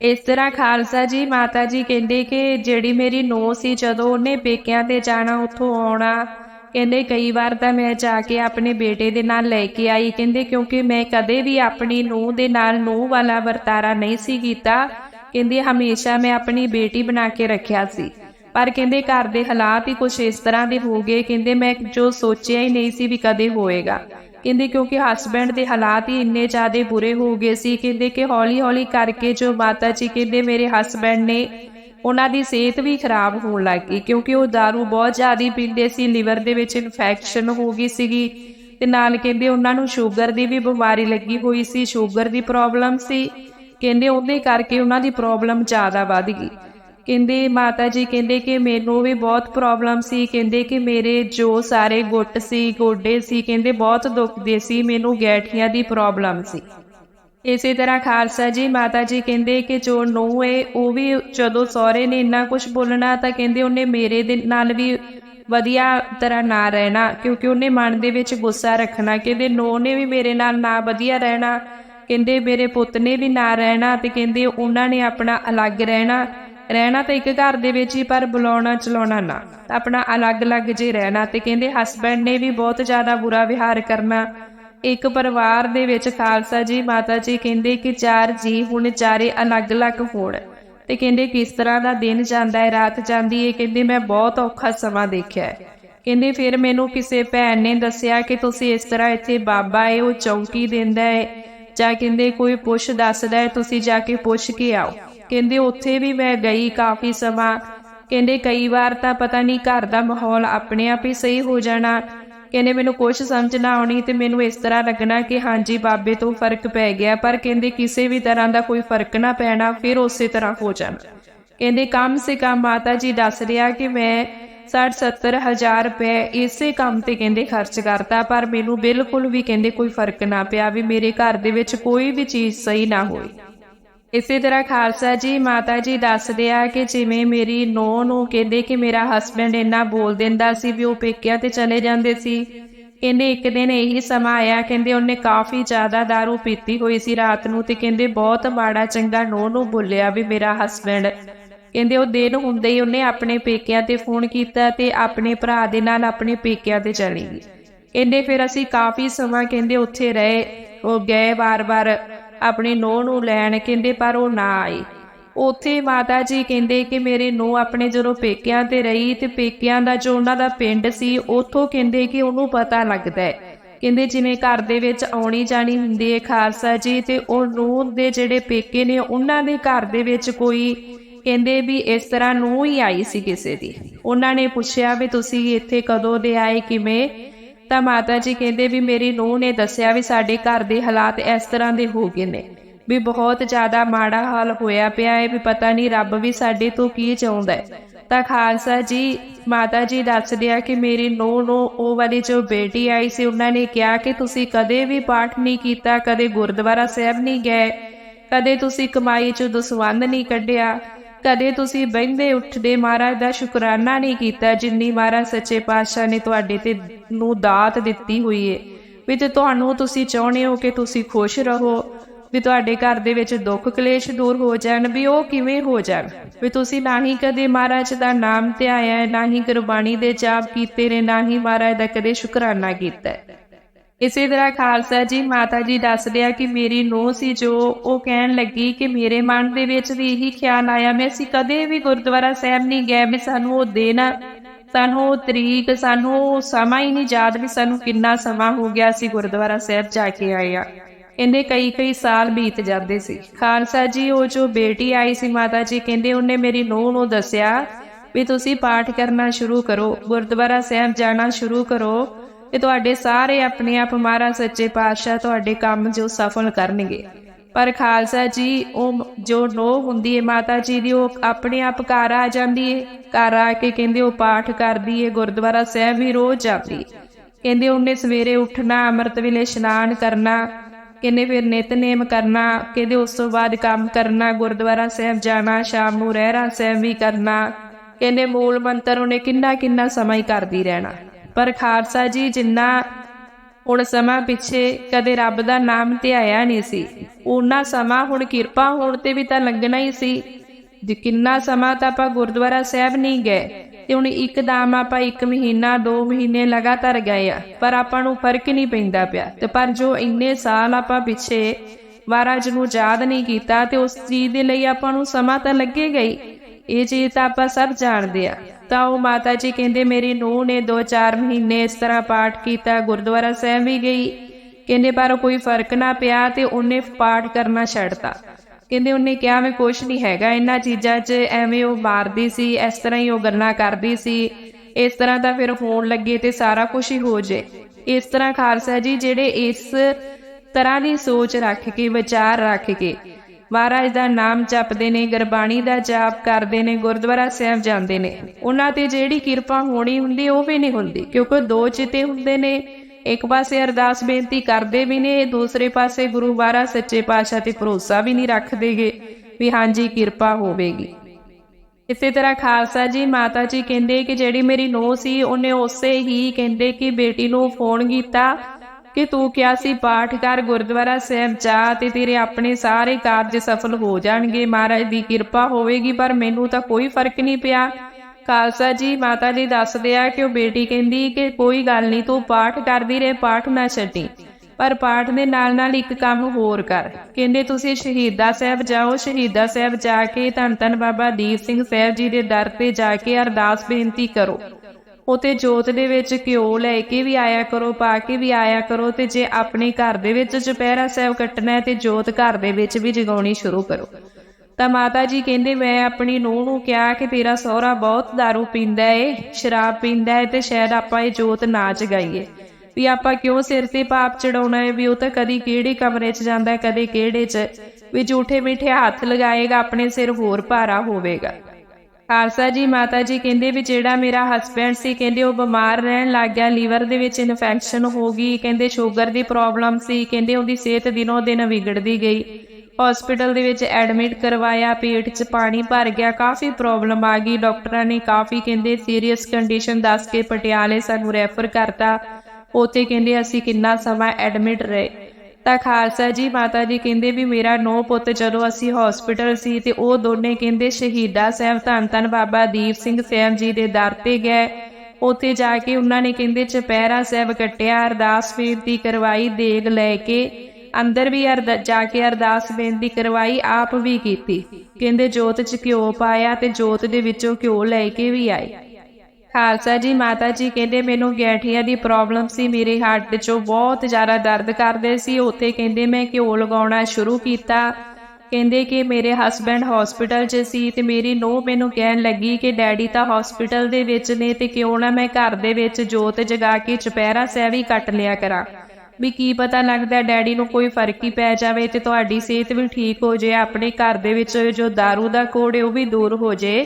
ਇਸ ਤਰ੍ਹਾਂ ਖਾਲਸਾ ਜੀ, ਮਾਤਾ ਜੀ ਕਹਿੰਦੇ ਕਿ ਜਿਹੜੀ ਮੇਰੀ ਨੋ ਸੀ, ਜਦੋਂ ਉਹਨੇ ਪੇਕਿਆਂ ਤੇ ਜਾਣਾ, ਉੱਥੋਂ ਆਉਣਾ ਕਹਿੰਦੇ ਕਈ ਵਾਰ ਤਾਂ ਮੈਂ ਜਾ ਕੇ ਆਪਣੇ ਬੇਟੇ ਦੇ ਨਾਲ ਲੈ ਕੇ ਆਈ। ਕਹਿੰਦੇ ਕਿਉਂਕਿ ਮੈਂ ਕਦੇ ਵੀ ਆਪਣੀ ਨੂੰਹ ਦੇ ਨਾਲ ਨੂੰਹ ਵਾਲਾ ਵਰਤਾਰਾ ਨਹੀਂ ਸੀ ਕੀਤਾ। ਕਹਿੰਦੇ ਹਮੇਸ਼ਾ ਮੈਂ ਆਪਣੀ ਬੇਟੀ ਬਣਾ ਕੇ ਰੱਖਿਆ ਸੀ। ਪਰ ਕਹਿੰਦੇ ਘਰ ਦੇ ਹਾਲਾਤ ਹੀ ਕੁਝ ਇਸ ਤਰ੍ਹਾਂ ਦੇ ਹੋ ਗਏ। ਕਹਿੰਦੇ ਮੈਂ ਜੋ ਸੋਚਿਆ ਹੀ ਨਹੀਂ ਸੀ ਵੀ ਕਦੇ ਹੋਏਗਾ। ਕਹਿੰਦੇ ਕਿਉਂਕਿ ਹਸਬੈਂਡ ਦੇ ਹਾਲਾਤ ਹੀ ਇੰਨੇ ਜ਼ਿਆਦੇ ਬੁਰੇ ਹੋ ਗਏ ਸੀ। ਕਹਿੰਦੇ ਕਿ ਹੌਲੀ ਹੌਲੀ ਕਰਕੇ ਜੋ ਮਾਤਾ ਜੀ ਕਹਿੰਦੇ ਮੇਰੇ ਹਸਬੈਂਡ ਨੇ ਉਹਨਾਂ ਦੀ ਸਿਹਤ ਵੀ ਖਰਾਬ ਹੋਣ ਲੱਗ ਗਈ ਕਿਉਂਕਿ ਉਹ दारू ਬਹੁਤ ਜ਼ਿਆਦਾ ਪੀਂਦੇ ਸੀ, ਲਿਵਰ ਦੇ ਵਿੱਚ ਇਨਫੈਕਸ਼ਨ ਹੋ ਗਈ ਸੀਗੀ ਤੇ ਨਾਲ ਕਹਿੰਦੇ ਉਹਨਾਂ ਨੂੰ ਸ਼ੂਗਰ ਦੀ ਵੀ ਬਿਮਾਰੀ ਲੱਗੀ ਹੋਈ ਸੀ ਸ਼ੂਗਰ ਦੀ ਪ੍ਰੋਬਲਮ ਸੀ। ਕਹਿੰਦੇ ਉਹਦੇ ਕਰਕੇ ਉਹਨਾਂ ਦੀ ਪ੍ਰੋਬਲਮ ਜ਼ਿਆਦਾ ਵੱਧ ਗਈ। ਕਹਿੰਦੇ ਮਾਤਾ ਜੀ ਕਹਿੰਦੇ ਕਿ ਮੈਨੂੰ ਵੀ ਬਹੁਤ ਪ੍ਰੋਬਲਮ ਸੀ, ਕਹਿੰਦੇ ਕਿ ਮੇਰੇ ਜੋ ਸਾਰੇ ਗੁੱਟ ਸੀ, ਗੋਡੇ ਸੀ, ਕਹਿੰਦੇ ਬਹੁਤ ਦੁਖਦੇ ਸੀ, ਮੈਨੂੰ ਗੈਠੀਆਂ ਦੀ ਪ੍ਰੋਬਲਮ ਸੀ। ਇਸੇ ਤਰ੍ਹਾਂ ਖਾਲਸਾ ਜੀ, ਮਾਤਾ ਜੀ ਕਹਿੰਦੇ ਕਿ ਜੋ ਨੂੰਹ ਏ, ਉਹ ਵੀ ਜਦੋਂ ਸਹੁਰੇ ਨੇ ਇੰਨਾ ਕੁਝ ਬੋਲਣਾ ਤਾਂ ਕਹਿੰਦੇ ਉਹਨੇ ਮੇਰੇ ਦੇ ਨਾਲ ਵੀ ਵਧੀਆ ਤਰ੍ਹਾਂ ਨਾ ਰਹਿਣਾ, ਕਿਉਂਕਿ ਉਹਨੇ ਮਨ ਦੇ ਵਿੱਚ ਗੁੱਸਾ ਰੱਖਣਾ, ਕਹਿੰਦੇ ਨੂੰਹ ਨੇ ਵੀ ਮੇਰੇ ਨਾਲ ਨਾ ਵਧੀਆ ਰਹਿਣਾ, ਕਹਿੰਦੇ ਮੇਰੇ ਪੁੱਤ ਨੇ ਵੀ ਨਾ ਰਹਿਣਾ ਤੇ ਕਹਿੰਦੇ ਉਹਨਾਂ ਨੇ ਆਪਣਾ ਅਲੱਗ ਰਹਿਣਾ ਰਹਿਣਾ ਤਾਂ ਇੱਕ ਘਰ ਦੇ ਵਿੱਚ ਹੀ ਪਰ ਬੁਲਾਉਣਾ ਚਲਾਉਣਾ ਨਾ ਆਪਣਾ ਅਲੱਗ-ਅਲੱਗ ਜੇ ਰਹਿਣਾ ਤੇ ਕਹਿੰਦੇ ਹਸਬੰਡ ਨੇ ਵੀ ਬਹੁਤ ਜ਼ਿਆਦਾ ਬੁਰਾ ਵਿਹਾਰ ਕਰਨਾ ਇੱਕ ਪਰਿਵਾਰ ਦੇ ਵਿੱਚ ਖਾਲਸਾ ਜੀ, ਮਾਤਾ ਜੀ ਕਹਿੰਦੇ ਕਿ ਚਾਰ ਜੀ ਹੁਣ ਚਾਰੇ ਅਲੱਗ-ਅਲੱਗ ਹੋਣ। ਤੇ ਕਹਿੰਦੇ ਕਿਸ ਤਰ੍ਹਾਂ ਦਾ ਦਿਨ ਜਾਂਦਾ ਹੈ, ਰਾਤ ਜਾਂਦੀ ਹੈ, ਕਹਿੰਦੇ ਮੈਂ ਬਹੁਤ ਔਖਾ ਸਮਾਂ ਦੇਖਿਆ ਹੈ। ਕਹਿੰਦੇ ਫਿਰ ਮੈਨੂੰ ਕਿਸੇ ਭੈਣ ਨੇ ਦੱਸਿਆ ਕਿ ਤੁਸੀਂ ਇਸ ਤਰ੍ਹਾਂ ਇੱਥੇ ਬਾਬਾ ਹੈ, ਉਹ ਚੌਂਕੀ ਦਿੰਦਾ ਹੈ। ਜਾਂ ਕਹਿੰਦੇ ਕੋਈ ਪੁੱਛ ਦੱਸਦਾ ਹੈ, ਤੁਸੀਂ ਜਾ ਕੇ ਪੁੱਛ ਕੇ ਆਓ। ਕਹਿੰਦੇ ਉੱਥੇ ਵੀ ਮੈਂ ਗਈ ਕਾਫੀ ਸਮਾਂ। ਕਹਿੰਦੇ ਕਈ ਵਾਰ ਤਾਂ ਪਤਾ ਨਹੀਂ ਘਰ ਦਾ ਮਾਹੌਲ ਆਪਣੇ ਆਪ ਹੀ ਸਹੀ ਹੋ ਜਾਣਾ। ਕਹਿੰਦੇ ਮੈਨੂੰ ਕੁਝ ਸਮਝ ਨਾ ਆਉਣੀ ਤੇ ਮੈਨੂੰ ਇਸ ਤਰ੍ਹਾਂ ਲੱਗਣਾ ਕਿ ਹਾਂਜੀ ਬਾਬੇ ਤੋਂ ਫ਼ਰਕ ਪੈ ਗਿਆ, ਪਰ ਕਹਿੰਦੇ ਕਿਸੇ ਵੀ ਤਰ੍ਹਾਂ ਦਾ ਕੋਈ ਫ਼ਰਕ ਨਾ ਪੈਣਾ, ਫਿਰ ਉਸੇ ਤਰ੍ਹਾਂ ਹੋ ਜਾਣਾ। ਕਹਿੰਦੇ ਕਮ ਸੇ ਕਮ ਮਾਤਾ ਜੀ ਦੱਸ ਰਿਹਾ ਕਿ ਮੈਂ 60 70 ਹਜ਼ਾਰ ਰੁਪਏ ਇਸੇ ਕੰਮ ਤੇ ਕਹਿੰਦੇ ਖਰਚ ਕਰਤਾ, ਪਰ ਮੈਨੂੰ ਬਿਲਕੁਲ ਵੀ ਕਹਿੰਦੇ ਕੋਈ ਫ਼ਰਕ ਨਾ ਪਿਆ ਵੀ ਮੇਰੇ ਘਰ ਦੇ ਵਿੱਚ ਕੋਈ ਵੀ ਚੀਜ਼ ਸਹੀ ਨਾ ਹੋਈ। ਇਸੇ ਤਰ੍ਹਾਂ ਖਾਲਸਾ ਜੀ, ਮਾਤਾ ਜੀ ਦੱਸਦੇ ਆ ਕਿ ਜਿਵੇਂ ਮੇਰੀ ਨੂੰਹ ਨੂੰ ਕਹਿੰਦੇ ਕਿ ਮੇਰਾ ਹਸਬੰਡ ਇੰਨਾ ਬੋਲ ਦਿੰਦਾ ਸੀ ਵੀ ਉਹ ਪੇਕਿਆਂ ਤੇ ਚਲੇ ਜਾਂਦੇ ਸੀ। ਕਹਿੰਦੇ ਇੱਕ ਦਿਨ ਇਹੀ ਸਮਾਂ ਆਇਆ, ਕਹਿੰਦੇ ਉਹਨੇ ਕਾਫੀ ਜ਼ਿਆਦਾ दारू ਪੀਤੀ ਹੋਈ ਸੀ ਰਾਤ ਨੂੰ ਤੇ ਕਹਿੰਦੇ ਬਹੁਤ ਮਾੜਾ ਚੰਗਾ ਨੂੰਹ ਨੂੰ ਬੋਲਿਆ ਵੀ ਮੇਰਾ ਹਸਬੰਡ ਕਹਿੰਦੇ ਉਹ ਦਿਨ ਹੁੰਦੇ ਹੀ ਉਹਨੇ ਆਪਣੇ ਪੇਕਿਆਂ ਤੇ ਫੋਨ ਕੀਤਾ ਤੇ ਆਪਣੇ ਭਰਾ ਦੇ ਨਾਲ ਆਪਣੇ ਪੇਕਿਆਂ ਤੇ ਚਲੀ ਗਈ। ਕਹਿੰਦੇ ਫਿਰ ਅਸੀਂ ਕਾਫੀ ਸਮਾਂ ਕਹਿੰਦੇ ਉੱਥੇ ਰਹੇ, ਉਹ ਗਏ ਵਾਰ-ਵਾਰ। ਆਪਣੇ ਨੂੰਹ ਨੂੰ ਲੈਣ ਕਹਿੰਦੇ, ਪਰ ਉਹ ਨਾ ਆਈ। ਉੱਥੇ ਮਾਤਾ ਜੀ ਕਹਿੰਦੇ ਕਿ ਮੇਰੇ ਨੂੰਹ ਆਪਣੇ ਜਦੋਂ ਪੇਕਿਆਂ ਤੇ ਰਹੀ ਤੇ ਪੇਕਿਆਂ ਦਾ ਜੋ ਉਹਨਾਂ ਦਾ ਪਿੰਡ ਸੀ, ਉੱਥੋਂ ਕਹਿੰਦੇ ਕਿ ਉਹਨੂੰ ਪਤਾ ਲੱਗਦਾ ਹੈ। ਕਹਿੰਦੇ ਜਿਵੇਂ ਘਰ ਦੇ ਵਿੱਚ ਆਉਣੀ ਜਾਣੀ ਹੁੰਦੀ ਹੈ ਖਾਲਸਾ ਜੀ ਤੇ ਉਹ ਨੂੰਹ ਦੇ ਜਿਹੜੇ ਪੇਕੇ ਨੇ, ਉਹਨਾਂ ਦੇ ਘਰ ਦੇ ਵਿੱਚ ਕੋਈ ਕਹਿੰਦੇ ਵੀ ਇਸ ਤਰ੍ਹਾਂ ਨੂੰ ਹੀ ਆਈ ਸੀ ਕਿਸੇ ਦੀ। ਉਹਨਾਂ ਨੇ ਪੁੱਛਿਆ ਵੀ ਤੁਸੀਂ ਇੱਥੇ ਕਦੋਂ ਦੇ ਆਏ, ਕਿਵੇਂ? ਤਾਂ ਮਾਤਾ ਜੀ ਕਹਿੰਦੇ ਵੀ ਮੇਰੀ ਨੂੰਹ ਨੇ ਦੱਸਿਆ ਵੀ ਸਾਡੇ ਘਰ ਦੇ ਹਾਲਾਤ ਇਸ ਤਰ੍ਹਾਂ ਦੇ ਹੋ ਗਏ ਨੇ, ਵੀ ਬਹੁਤ ਜ਼ਿਆਦਾ ਮਾੜਾ ਹਾਲ ਹੋਇਆ ਪਿਆ ਹੈ ਵੀ ਪਤਾ ਨਹੀਂ ਰੱਬ ਵੀ ਸਾਡੇ ਤੋਂ ਕੀ ਚਾਹੁੰਦਾ ਹੈ। ਤਾਂ ਖਾਲਸਾ ਜੀ, ਮਾਤਾ ਜੀ ਦੱਸਦੇ ਆ ਕਿ ਮੇਰੀ ਨੂੰਹ ਨੂੰ ਉਹ ਵਾਲੀ ਜੋ ਬੇਟੀ ਆਈ ਸੀ, ਉਹਨਾਂ ਨੇ ਕਿਹਾ ਕਿ ਤੁਸੀਂ ਕਦੇ ਵੀ ਪਾਠ ਨਹੀਂ ਕੀਤਾ, ਕਦੇ ਗੁਰਦੁਆਰਾ ਸਾਹਿਬ ਨਹੀਂ ਗਏ, ਕਦੇ ਤੁਸੀਂ ਕਮਾਈ ਚੋਂ ਦਸਵੰਦ ਨਹੀਂ ਕੱਢਿਆ ਕਦੇ ਤੁਸੀਂ ਬਹਿੰਦੇ ਉੱਠਦੇ ਮਹਾਰਾਜ ਦਾ ਸ਼ੁਕਰਾਨਾ ਨਹੀਂ ਕੀਤਾ, ਜਿੰਨੀ ਮਹਾਰਾਜ ਸੱਚੇ ਪਾਤਸ਼ਾਹ ਨੇ ਤੁਹਾਡੇ ਤੇ ਨੂੰ ਦਾਤ ਦਿੱਤੀ ਹੋਈ ਏ। ਵੀ ਤੇ ਤੁਹਾਨੂੰ ਤੁਸੀਂ ਚਾਹੁੰਦੇ ਹੋ ਕਿ ਤੁਸੀਂ ਖੁਸ਼ ਰਹੋ, ਵੀ ਤੁਹਾਡੇ ਘਰ ਦੇ ਵਿੱਚ ਦੁੱਖ ਕਲੇਸ਼ ਦੂਰ ਹੋ ਜਾਣ, ਵੀ ਉਹ ਕਿਵੇਂ ਹੋ ਜਾਣ? ਵੀ ਤੁਸੀਂ ਨਾ ਹੀ ਕਦੇ ਮਹਾਰਾਜ ਦਾ ਨਾਮ ਧਿਆਇਆ, ਨਾ ਹੀ ਗੁਰਬਾਣੀ ਦੇ ਜਾਪ ਕੀਤੇ ਨੇ, ਨਾ ਹੀ ਮਹਾਰਾਜ ਦਾ ਕਦੇ ਸ਼ੁਕਰਾਨਾ ਕੀਤਾ। ਇਸੇ ਤਰ੍ਹਾਂ ਖਾਲਸਾ ਜੀ, ਮਾਤਾ ਜੀ ਦੱਸਦੇ ਆ ਕਿ ਮੇਰੀ ਨੂੰਹ ਸੀ ਜੋ ਉਹ ਕਹਿਣ ਲੱਗੀ ਕਿ ਮੇਰੇ ਮਨ ਦੇ ਵਿੱਚ ਵੀ ਇਹੀ ਖਿਆਲ ਆਇਆ, ਮੈਂ ਅਸੀਂ ਕਦੇ ਵੀ ਗੁਰਦੁਆਰਾ ਸਾਹਿਬ ਨਹੀਂ ਗਏ, ਵੀ ਸਾਨੂੰ ਉਹ ਦਿਨ, ਸਾਨੂੰ ਉਹ ਤਰੀਕ, ਸਾਨੂੰ ਉਹ ਸਮਾਂ ਹੀ ਨਹੀਂ ਯਾਦ ਵੀ ਸਾਨੂੰ ਕਿੰਨਾ ਸਮਾਂ ਹੋ ਗਿਆ ਸੀ ਗੁਰਦੁਆਰਾ ਸਾਹਿਬ ਜਾ ਕੇ ਆਏ ਆ। ਕਹਿੰਦੇ ਕਈ ਕਈ ਸਾਲ ਬੀਤ ਜਾਂਦੇ ਸੀ। ਖਾਲਸਾ ਜੀ, ਉਹ ਜੋ ਬੇਟੀ ਆਈ ਸੀ ਮਾਤਾ ਜੀ, ਕਹਿੰਦੇ ਉਹਨੇ ਮੇਰੀ ਨੂੰਹ ਨੂੰ ਦੱਸਿਆ ਵੀ ਤੁਸੀਂ ਪਾਠ ਕਰਨਾ ਸ਼ੁਰੂ ਕਰੋ, ਗੁਰਦੁਆਰਾ ਸਾਹਿਬ ਜਾਣਾ ਸ਼ੁਰੂ ਕਰੋ ਤੇ ਤੁਹਾਡੇ ਸਾਰੇ ਆਪਣੇ ਆਪ ਮਹਾਰਾਜ ਸੱਚੇ ਪਾਤਸ਼ਾਹ ਤੁਹਾਡੇ ਕੰਮ ਜੋ ਸਫਲ ਕਰਨਗੇ। ਪਰ ਖਾਲਸਾ ਜੀ, ਉਹ ਜੋ ਨੋ ਹੁੰਦੀ ਹੈ ਮਾਤਾ ਜੀ ਦੀ, ਉਹ ਆਪਣੇ ਆਪ ਘਰ ਆ ਜਾਂਦੀ ਹੈ ਘਰ ਆ ਕੇ ਕਹਿੰਦੇ ਉਹ ਪਾਠ ਕਰਦੀ ਹੈ ਗੁਰਦੁਆਰਾ ਸਾਹਿਬ ਵੀ ਰੋਜ਼ ਜਾਂਦੀ ਹੈ ਕਹਿੰਦੇ ਉਹਨੇ ਸਵੇਰੇ ਉੱਠਣਾ, ਅੰਮ੍ਰਿਤ ਵੇਲੇ ਇਸ਼ਨਾਨ ਕਰਨਾ, ਕਹਿੰਦੇ ਫਿਰ ਨਿਤਨੇਮ ਕਰਨਾ, ਕਹਿੰਦੇ ਉਸ ਤੋਂ ਬਾਅਦ ਕੰਮ ਕਰਨਾ, ਗੁਰਦੁਆਰਾ ਸਾਹਿਬ ਜਾਣਾ, ਸ਼ਾਮ ਨੂੰ ਰਹਿਰਾ ਸਾਹਿਬ ਵੀ ਕਰਨਾ। ਕਹਿੰਦੇ ਮੂਲ ਮੰਤਰ ਉਹਨੇ ਕਿੰਨਾ ਕਿੰਨਾ ਸਮਾਂ ਹੀ ਕਰਦੀ ਰਹਿਣਾ। ਪਰ ਖਾਲਸਾ ਜੀ ਜਿੰਨਾ ਹੁਣ ਸਮਾਂ ਪਿੱਛੇ ਕਦੇ ਰੱਬ ਦਾ ਨਾਮ ਧਿਆਇਆ ਨਹੀਂ ਸੀ ਉਹਨਾਂ ਸਮਾਂ ਹੁਣ ਕਿਰਪਾ ਹੋਣ ਤੇ ਵੀ ਤਾਂ ਲੱਗਣਾ ਹੀ ਸੀ। ਜੇ ਕਿੰਨਾ ਸਮਾਂ ਤਾਂ ਆਪਾਂ ਗੁਰਦੁਆਰਾ ਸਾਹਿਬ ਨਹੀਂ ਗਏ, ਤੇ ਹੁਣ ਇੱਕਦਮ ਆਪਾਂ ਇੱਕ ਮਹੀਨਾ, ਦੋ ਮਹੀਨੇ ਲਗਾਤਾਰ ਗਏ ਆ, ਪਰ ਆਪਾਂ ਨੂੰ ਫ਼ਰਕ ਨਹੀਂ ਪੈਂਦਾ ਪਿਆ। ਤੇ ਪਰ ਜੋ ਇੰਨੇ ਸਾਲ ਆਪਾਂ ਪਿੱਛੇ ਮਹਾਰਾਜ ਨੂੰ ਯਾਦ ਨਹੀਂ ਕੀਤਾ, ਤੇ ਉਸ ਚੀਜ਼ ਦੇ ਲਈ ਆਪਾਂ ਨੂੰ ਸਮਾਂ ਤਾਂ ਲੱਗੇਗਾ ਹੀ ਇਹ ਚੀਜ਼ ਤਾਂ ਆਪਾਂ ਸਭ ਜਾਣਦੇ ਆ। ਤਾਂ ਉਹ ਮਾਤਾ ਜੀ ਕਹਿੰਦੇ, ਮੇਰੀ ਨੂੰਹ ਨੇ 2-4 ਮਹੀਨੇ ਇਸ ਤਰ੍ਹਾਂ ਪਾਠ ਕੀਤਾ। ਗੁਰਦੁਆਰਾ ਸਾਹਿਬ ਵੀ ਗਈ। ਕਹਿੰਦੇ, ਪਰ ਕੋਈ ਫ਼ਰਕ ਨਾ ਪਿਆ ਤੇ ਉਹਨੇ ਪਾਠ ਕਰਨਾ ਛੱਡਤਾ। ਕਹਿੰਦੇ, ਉਹਨੇ ਕਿਹਾ, ਮੈਂ ਕੁਛ ਨਹੀਂ ਹੈਗਾ। ਇਹਨਾਂ ਚੀਜ਼ਾਂ 'ਚ ਐਵੇਂ ਉਹ ਮਾਰਦੀ ਸੀ, ਇਸ ਤਰ੍ਹਾਂ ਹੀ ਉਹ ਗੱਲਾਂ ਕਰਦੀ ਸੀ। ਇਸ ਤਰ੍ਹਾਂ ਦਾ ਫਿਰ ਹੋਣ ਲੱਗੇ ਤੇ ਸਾਰਾ ਕੁਝ ਹੀ ਹੋ ਜੇ। ਇਸ ਤਰ੍ਹਾਂ ਖਾਲਸਾ ਜੀ, ਜਿਹੜੇ ਇਸ ਤਰ੍ਹਾਂ ਦੀ ਸੋਚ ਰੱਖ ਕੇ, ਵਿਚਾਰ ਰੱਖ ਕੇ ਮਹਾਰਾਜ ਦਾ ਨਾਮ ਜਪਦੇ ਨੇ, ਗੁਰਬਾਣੀ ਦਾ ਜਾਪ ਕਰਦੇ ਨੇ, ਗੁਰਦੁਆਰਾ ਸਾਹਿਬ ਜਾਂਦੇ ਨੇ। ਉਹਨਾਂ ਤੇ ਜਿਹੜੀ ਕਿਰਪਾ ਹੋਣੀ ਹੁੰਦੀ, ਉਹ ਵੀ ਨਹੀਂ ਹੁੰਦੀ। ਕਿਉਂਕਿ ਦੋ ਚਿੱਤੇ ਹੁੰਦੇ ਨੇ। ਇੱਕ ਪਾਸੇ ਅਰਦਾਸ ਬੇਨਤੀ ਕਰਦੇ ਵੀ ਨੇ, ਦੂਸਰੇ ਪਾਸੇ ਗੁਰੂ ਮਹਾਰਾਜ ਸੱਚੇ ਪਾਤਸ਼ਾਹ ਤੇ ਭਰੋਸਾ ਵੀ ਨਹੀਂ ਰੱਖਦੇਗੇ ਵੀ ਹਾਂਜੀ, ਕਿਰਪਾ ਹੋਵੇਗੀ। ਇਸੇ ਤਰ੍ਹਾਂ ਖਾਲਸਾ ਜੀ, ਮਾਤਾ ਜੀ ਕਹਿੰਦੇ ਕਿ ਜਿਹੜੀ ਮੇਰੀ ਨੂੰਹ ਸੀ, ਉਹਨੇ ਉਸੇ ਹੀ ਕਹਿੰਦੇ ਕਿ ਬੇਟੀ ਨੂੰ ਫੋਨ ਕੀਤਾ ਕਿ ਤੂੰ ਕਿਹਾ ਸੀ, ਪਾਠ ਕਰ ਗੁਰਦੁਆਰਾ ਸਾਹਿਬ ਜਾ ਤੇ ਤੇਰੇ ਆਪਣੇ ਸਾਰੇ ਕਾਰਜ ਸਫਲ ਹੋ ਜਾਣਗੇ। ਮਹਾਰਾਜ ਦੀ ਕਿਰਪਾ ਹੋਵੇਗੀ, ਪਰ ਮੈਨੂੰ ਤਾਂ ਕੋਈ ਫ਼ਰਕ ਨਹੀਂ ਪਿਆ। ਖਾਲਸਾ ਜੀ, ਮਾਤਾ ਜੀ ਦੱਸਦੇ ਆ ਕਿ ਉਹ ਬੇਟੀ ਕਹਿੰਦੀ ਕਿ ਕੋਈ ਗੱਲ ਨਹੀਂ, ਤੂੰ ਪਾਠ ਕਰਦੀ ਰਹੇ, ਪਾਠ ਨਾ ਛੱਡੀ। ਪਰ ਪਾਠ ਦੇ ਨਾਲ ਨਾਲ ਇੱਕ ਕੰਮ ਹੋਰ ਕਰ। ਕਹਿੰਦੇ, ਤੁਸੀਂ ਸ਼ਹੀਦਾ ਸਾਹਿਬ ਜਾਓ, ਸ਼ਹੀਦਾ ਸਾਹਿਬ ਜਾ ਕੇ ਧੰਨ ਧੰਨ ਬਾਬਾ ਦੀਪ ਸਿੰਘ ਸਾਹਿਬ ਜੀ ਦੇ ਦਰ ਤੇ ਜਾ ਕੇ ਅਰਦਾਸ ਬੇਨਤੀ ਕਰੋ। ਉਹ ਤੇ ਜੋਤ ਦੇ ਵਿੱਚ ਘਿਓ ਲੈ ਕੇ ਵੀ ਆਇਆ ਕਰੋ, ਪਾ ਕੇ ਵੀ ਆਇਆ ਕਰੋ ਤੇ ਜੇ ਆਪਣੇ ਘਰ ਦੇ ਵਿੱਚ ਚੁਪਹਿਰਾ ਸਾਹਿਬ ਕੱਟਣਾ ਹੈ ਤੇ ਜੋਤ ਘਰ ਦੇ ਵਿੱਚ ਵੀ ਜਗਾਉਣੀ ਸ਼ੁਰੂ ਕਰੋ। ਤਾਂ ਮਾਤਾ ਜੀ ਕਹਿੰਦੇ, ਮੈਂ ਆਪਣੀ ਨੂੰਹ ਨੂੰ ਕਿਹਾ ਕਿ ਤੇਰਾ ਸਹੁਰਾ ਬਹੁਤ दारू ਪੀਂਦਾ ਏ, ਸ਼ਰਾਬ ਪੀਂਦਾ ਏ ਤੇ ਸ਼ਾਇਦ ਆਪਾਂ ਇਹ ਜੋਤ ਨਾ ਜਗਾਈਏ ਵੀ ਆਪਾਂ ਕਿਉਂ ਸਿਰ ਤੇ ਪਾਪ ਚੜਾਉਣਾ ਹੈ ਵੀ ਉਹ ਤਾਂ ਕਦੀ ਕਿਹੜੇ ਕਮਰੇ 'ਚ ਜਾਂਦਾ, ਕਦੇ ਕਿਹੜੇ 'ਚ। ਵੀ ਝੂਠੇ ਮਿੱਠੇ ਹੱਥ ਲਗਾਏਗਾ, ਆਪਣੇ ਸਿਰ ਹੋਰ ਭਾਰਾ ਹੋਵੇਗਾ। ਖਾਲਸਾ ਜੀ, ਮਾਤਾ ਜੀ ਕਹਿੰਦੇ ਵੀ ਜਿਹੜਾ ਮੇਰਾ ਹਸਬੈਂਡ ਸੀ, ਕਹਿੰਦੇ ਉਹ ਬਿਮਾਰ ਰਹਿਣ ਲੱਗ ਗਿਆ, ਲੀਵਰ ਦੇ ਵਿੱਚ ਇਨਫੈਕਸ਼ਨ ਹੋ ਗਈ, ਕਹਿੰਦੇ ਸ਼ੂਗਰ ਦੀ ਪ੍ਰੋਬਲਮ ਸੀ, ਕਹਿੰਦੇ ਉਹਦੀ ਸਿਹਤ ਦਿਨੋਂ ਦਿਨ ਵਿਗੜਦੀ ਗਈ। ਹਸਪੀਟਲ ਦੇ ਵਿੱਚ ਐਡਮਿਟ ਕਰਵਾਇਆ, ਪੇਟ 'ਚ ਪਾਣੀ ਭਰ ਗਿਆ, ਕਾਫੀ ਪ੍ਰੋਬਲਮ ਆ ਗਈ। ਡਾਕਟਰਾਂ ਨੇ ਕਾਫੀ ਕਹਿੰਦੇ ਸੀਰੀਅਸ ਕੰਡੀਸ਼ਨ ਦੱਸ ਕੇ ਪਟਿਆਲੇ ਸਾਨੂੰ ਰੈਫਰ ਕਰਤਾ। ਉੱਥੇ ਕਹਿੰਦੇ ਅਸੀਂ ਕਿੰਨਾ ਸਮਾਂ ਐਡਮਿਟ ਰਹੇ। ਤਾਂ ਖਾਲਸਾ ਜੀ, ਮਾਤਾ ਜੀ ਕਹਿੰਦੇ ਵੀ ਮੇਰਾ ਨੋ ਪੁੱਤ ਜਦੋਂ ਅਸੀਂ ਹਸਪੀਟਲ ਸੀ ਤੇ ਉਹ ਦੋਨੇ ਕਹਿੰਦੇ ਸ਼ਹੀਦਾ ਸਾਹਿਬ ਧੰਨ ਧੰਨ ਬਾਬਾ ਦੀਪ ਸਿੰਘ ਸਾਹਿਬ ਜੀ ਦੇ ਦਰ ਤੇ ਗਏ। ਉੱਥੇ ਜਾ ਕੇ ਉਹਨਾਂ ਨੇ ਕਹਿੰਦੇ ਚਪਹਿਰਾ ਸਾਹਿਬ ਕੱਟਿਆ, ਅਰਦਾਸ ਬੇਨਤੀ ਕਰਵਾਈ, ਦੇਗ ਲੈ ਕੇ ਅੰਦਰ ਵੀ ਅਰਦਾ, ਜਾ ਕੇ ਅਰਦਾਸ ਬੇਨਤੀ ਕਰਵਾਈ, ਆਪ ਵੀ ਕੀਤੀ। ਕਹਿੰਦੇ ਜੋਤ ਚ ਘਿਓ ਪਾਇਆ ਤੇ ਜੋਤ ਦੇ ਵਿੱਚੋਂ ਘਿਓ ਲੈ ਕੇ ਵੀ ਆਏ। ਖਾਲਸਾ ਜੀ, ਮਾਤਾ ਜੀ ਕਹਿੰਦੇ ਮੈਨੂੰ ਗੈਠੀਆ ਦੀ ਪ੍ਰੋਬਲਮ ਸੀ, ਮੇਰੇ ਹੱਡ 'ਚੋਂ ਬਹੁਤ ਜ਼ਿਆਦਾ ਦਰਦ ਕਰਦੇ ਸੀ। ਉੱਥੇ ਕਹਿੰਦੇ ਮੈਂ ਘਿਓ ਲਗਾਉਣਾ ਸ਼ੁਰੂ ਕੀਤਾ। ਕਹਿੰਦੇ ਕਿ ਮੇਰੇ ਹਸਬੰਡ ਹਸਪੀਟਲ 'ਚ ਸੀ ਤੇ ਮੇਰੀ ਨੂੰਹ ਮੈਨੂੰ ਕਹਿਣ ਲੱਗੀ ਕਿ ਡੈਡੀ ਤਾਂ ਹਸਪੀਟਲ ਦੇ ਵਿੱਚ ਨੇ ਤੇ ਕਿਉਂ ਨਾ ਮੈਂ ਘਰ ਦੇ ਵਿੱਚ ਜੋਤ ਜਗਾ ਕੇ ਚੁਪਹਿਰਾ ਸਾਹਿਬ ਹੀ ਕੱਟ ਲਿਆ ਕਰਾਂ। ਵੀ ਕੀ ਪਤਾ ਲੱਗਦਾ ਡੈਡੀ ਨੂੰ ਕੋਈ ਫ਼ਰਕ ਹੀ ਪੈ ਜਾਵੇ ਤੇ ਤੁਹਾਡੀ ਸਿਹਤ ਵੀ ਠੀਕ ਹੋ ਜੇ, ਆਪਣੇ ਘਰ ਦੇ ਵਿੱਚ ਜੋ दारू ਦਾ ਕੋੜ ਹੈ ਉਹ ਵੀ ਦੂਰ ਹੋ ਜੇ।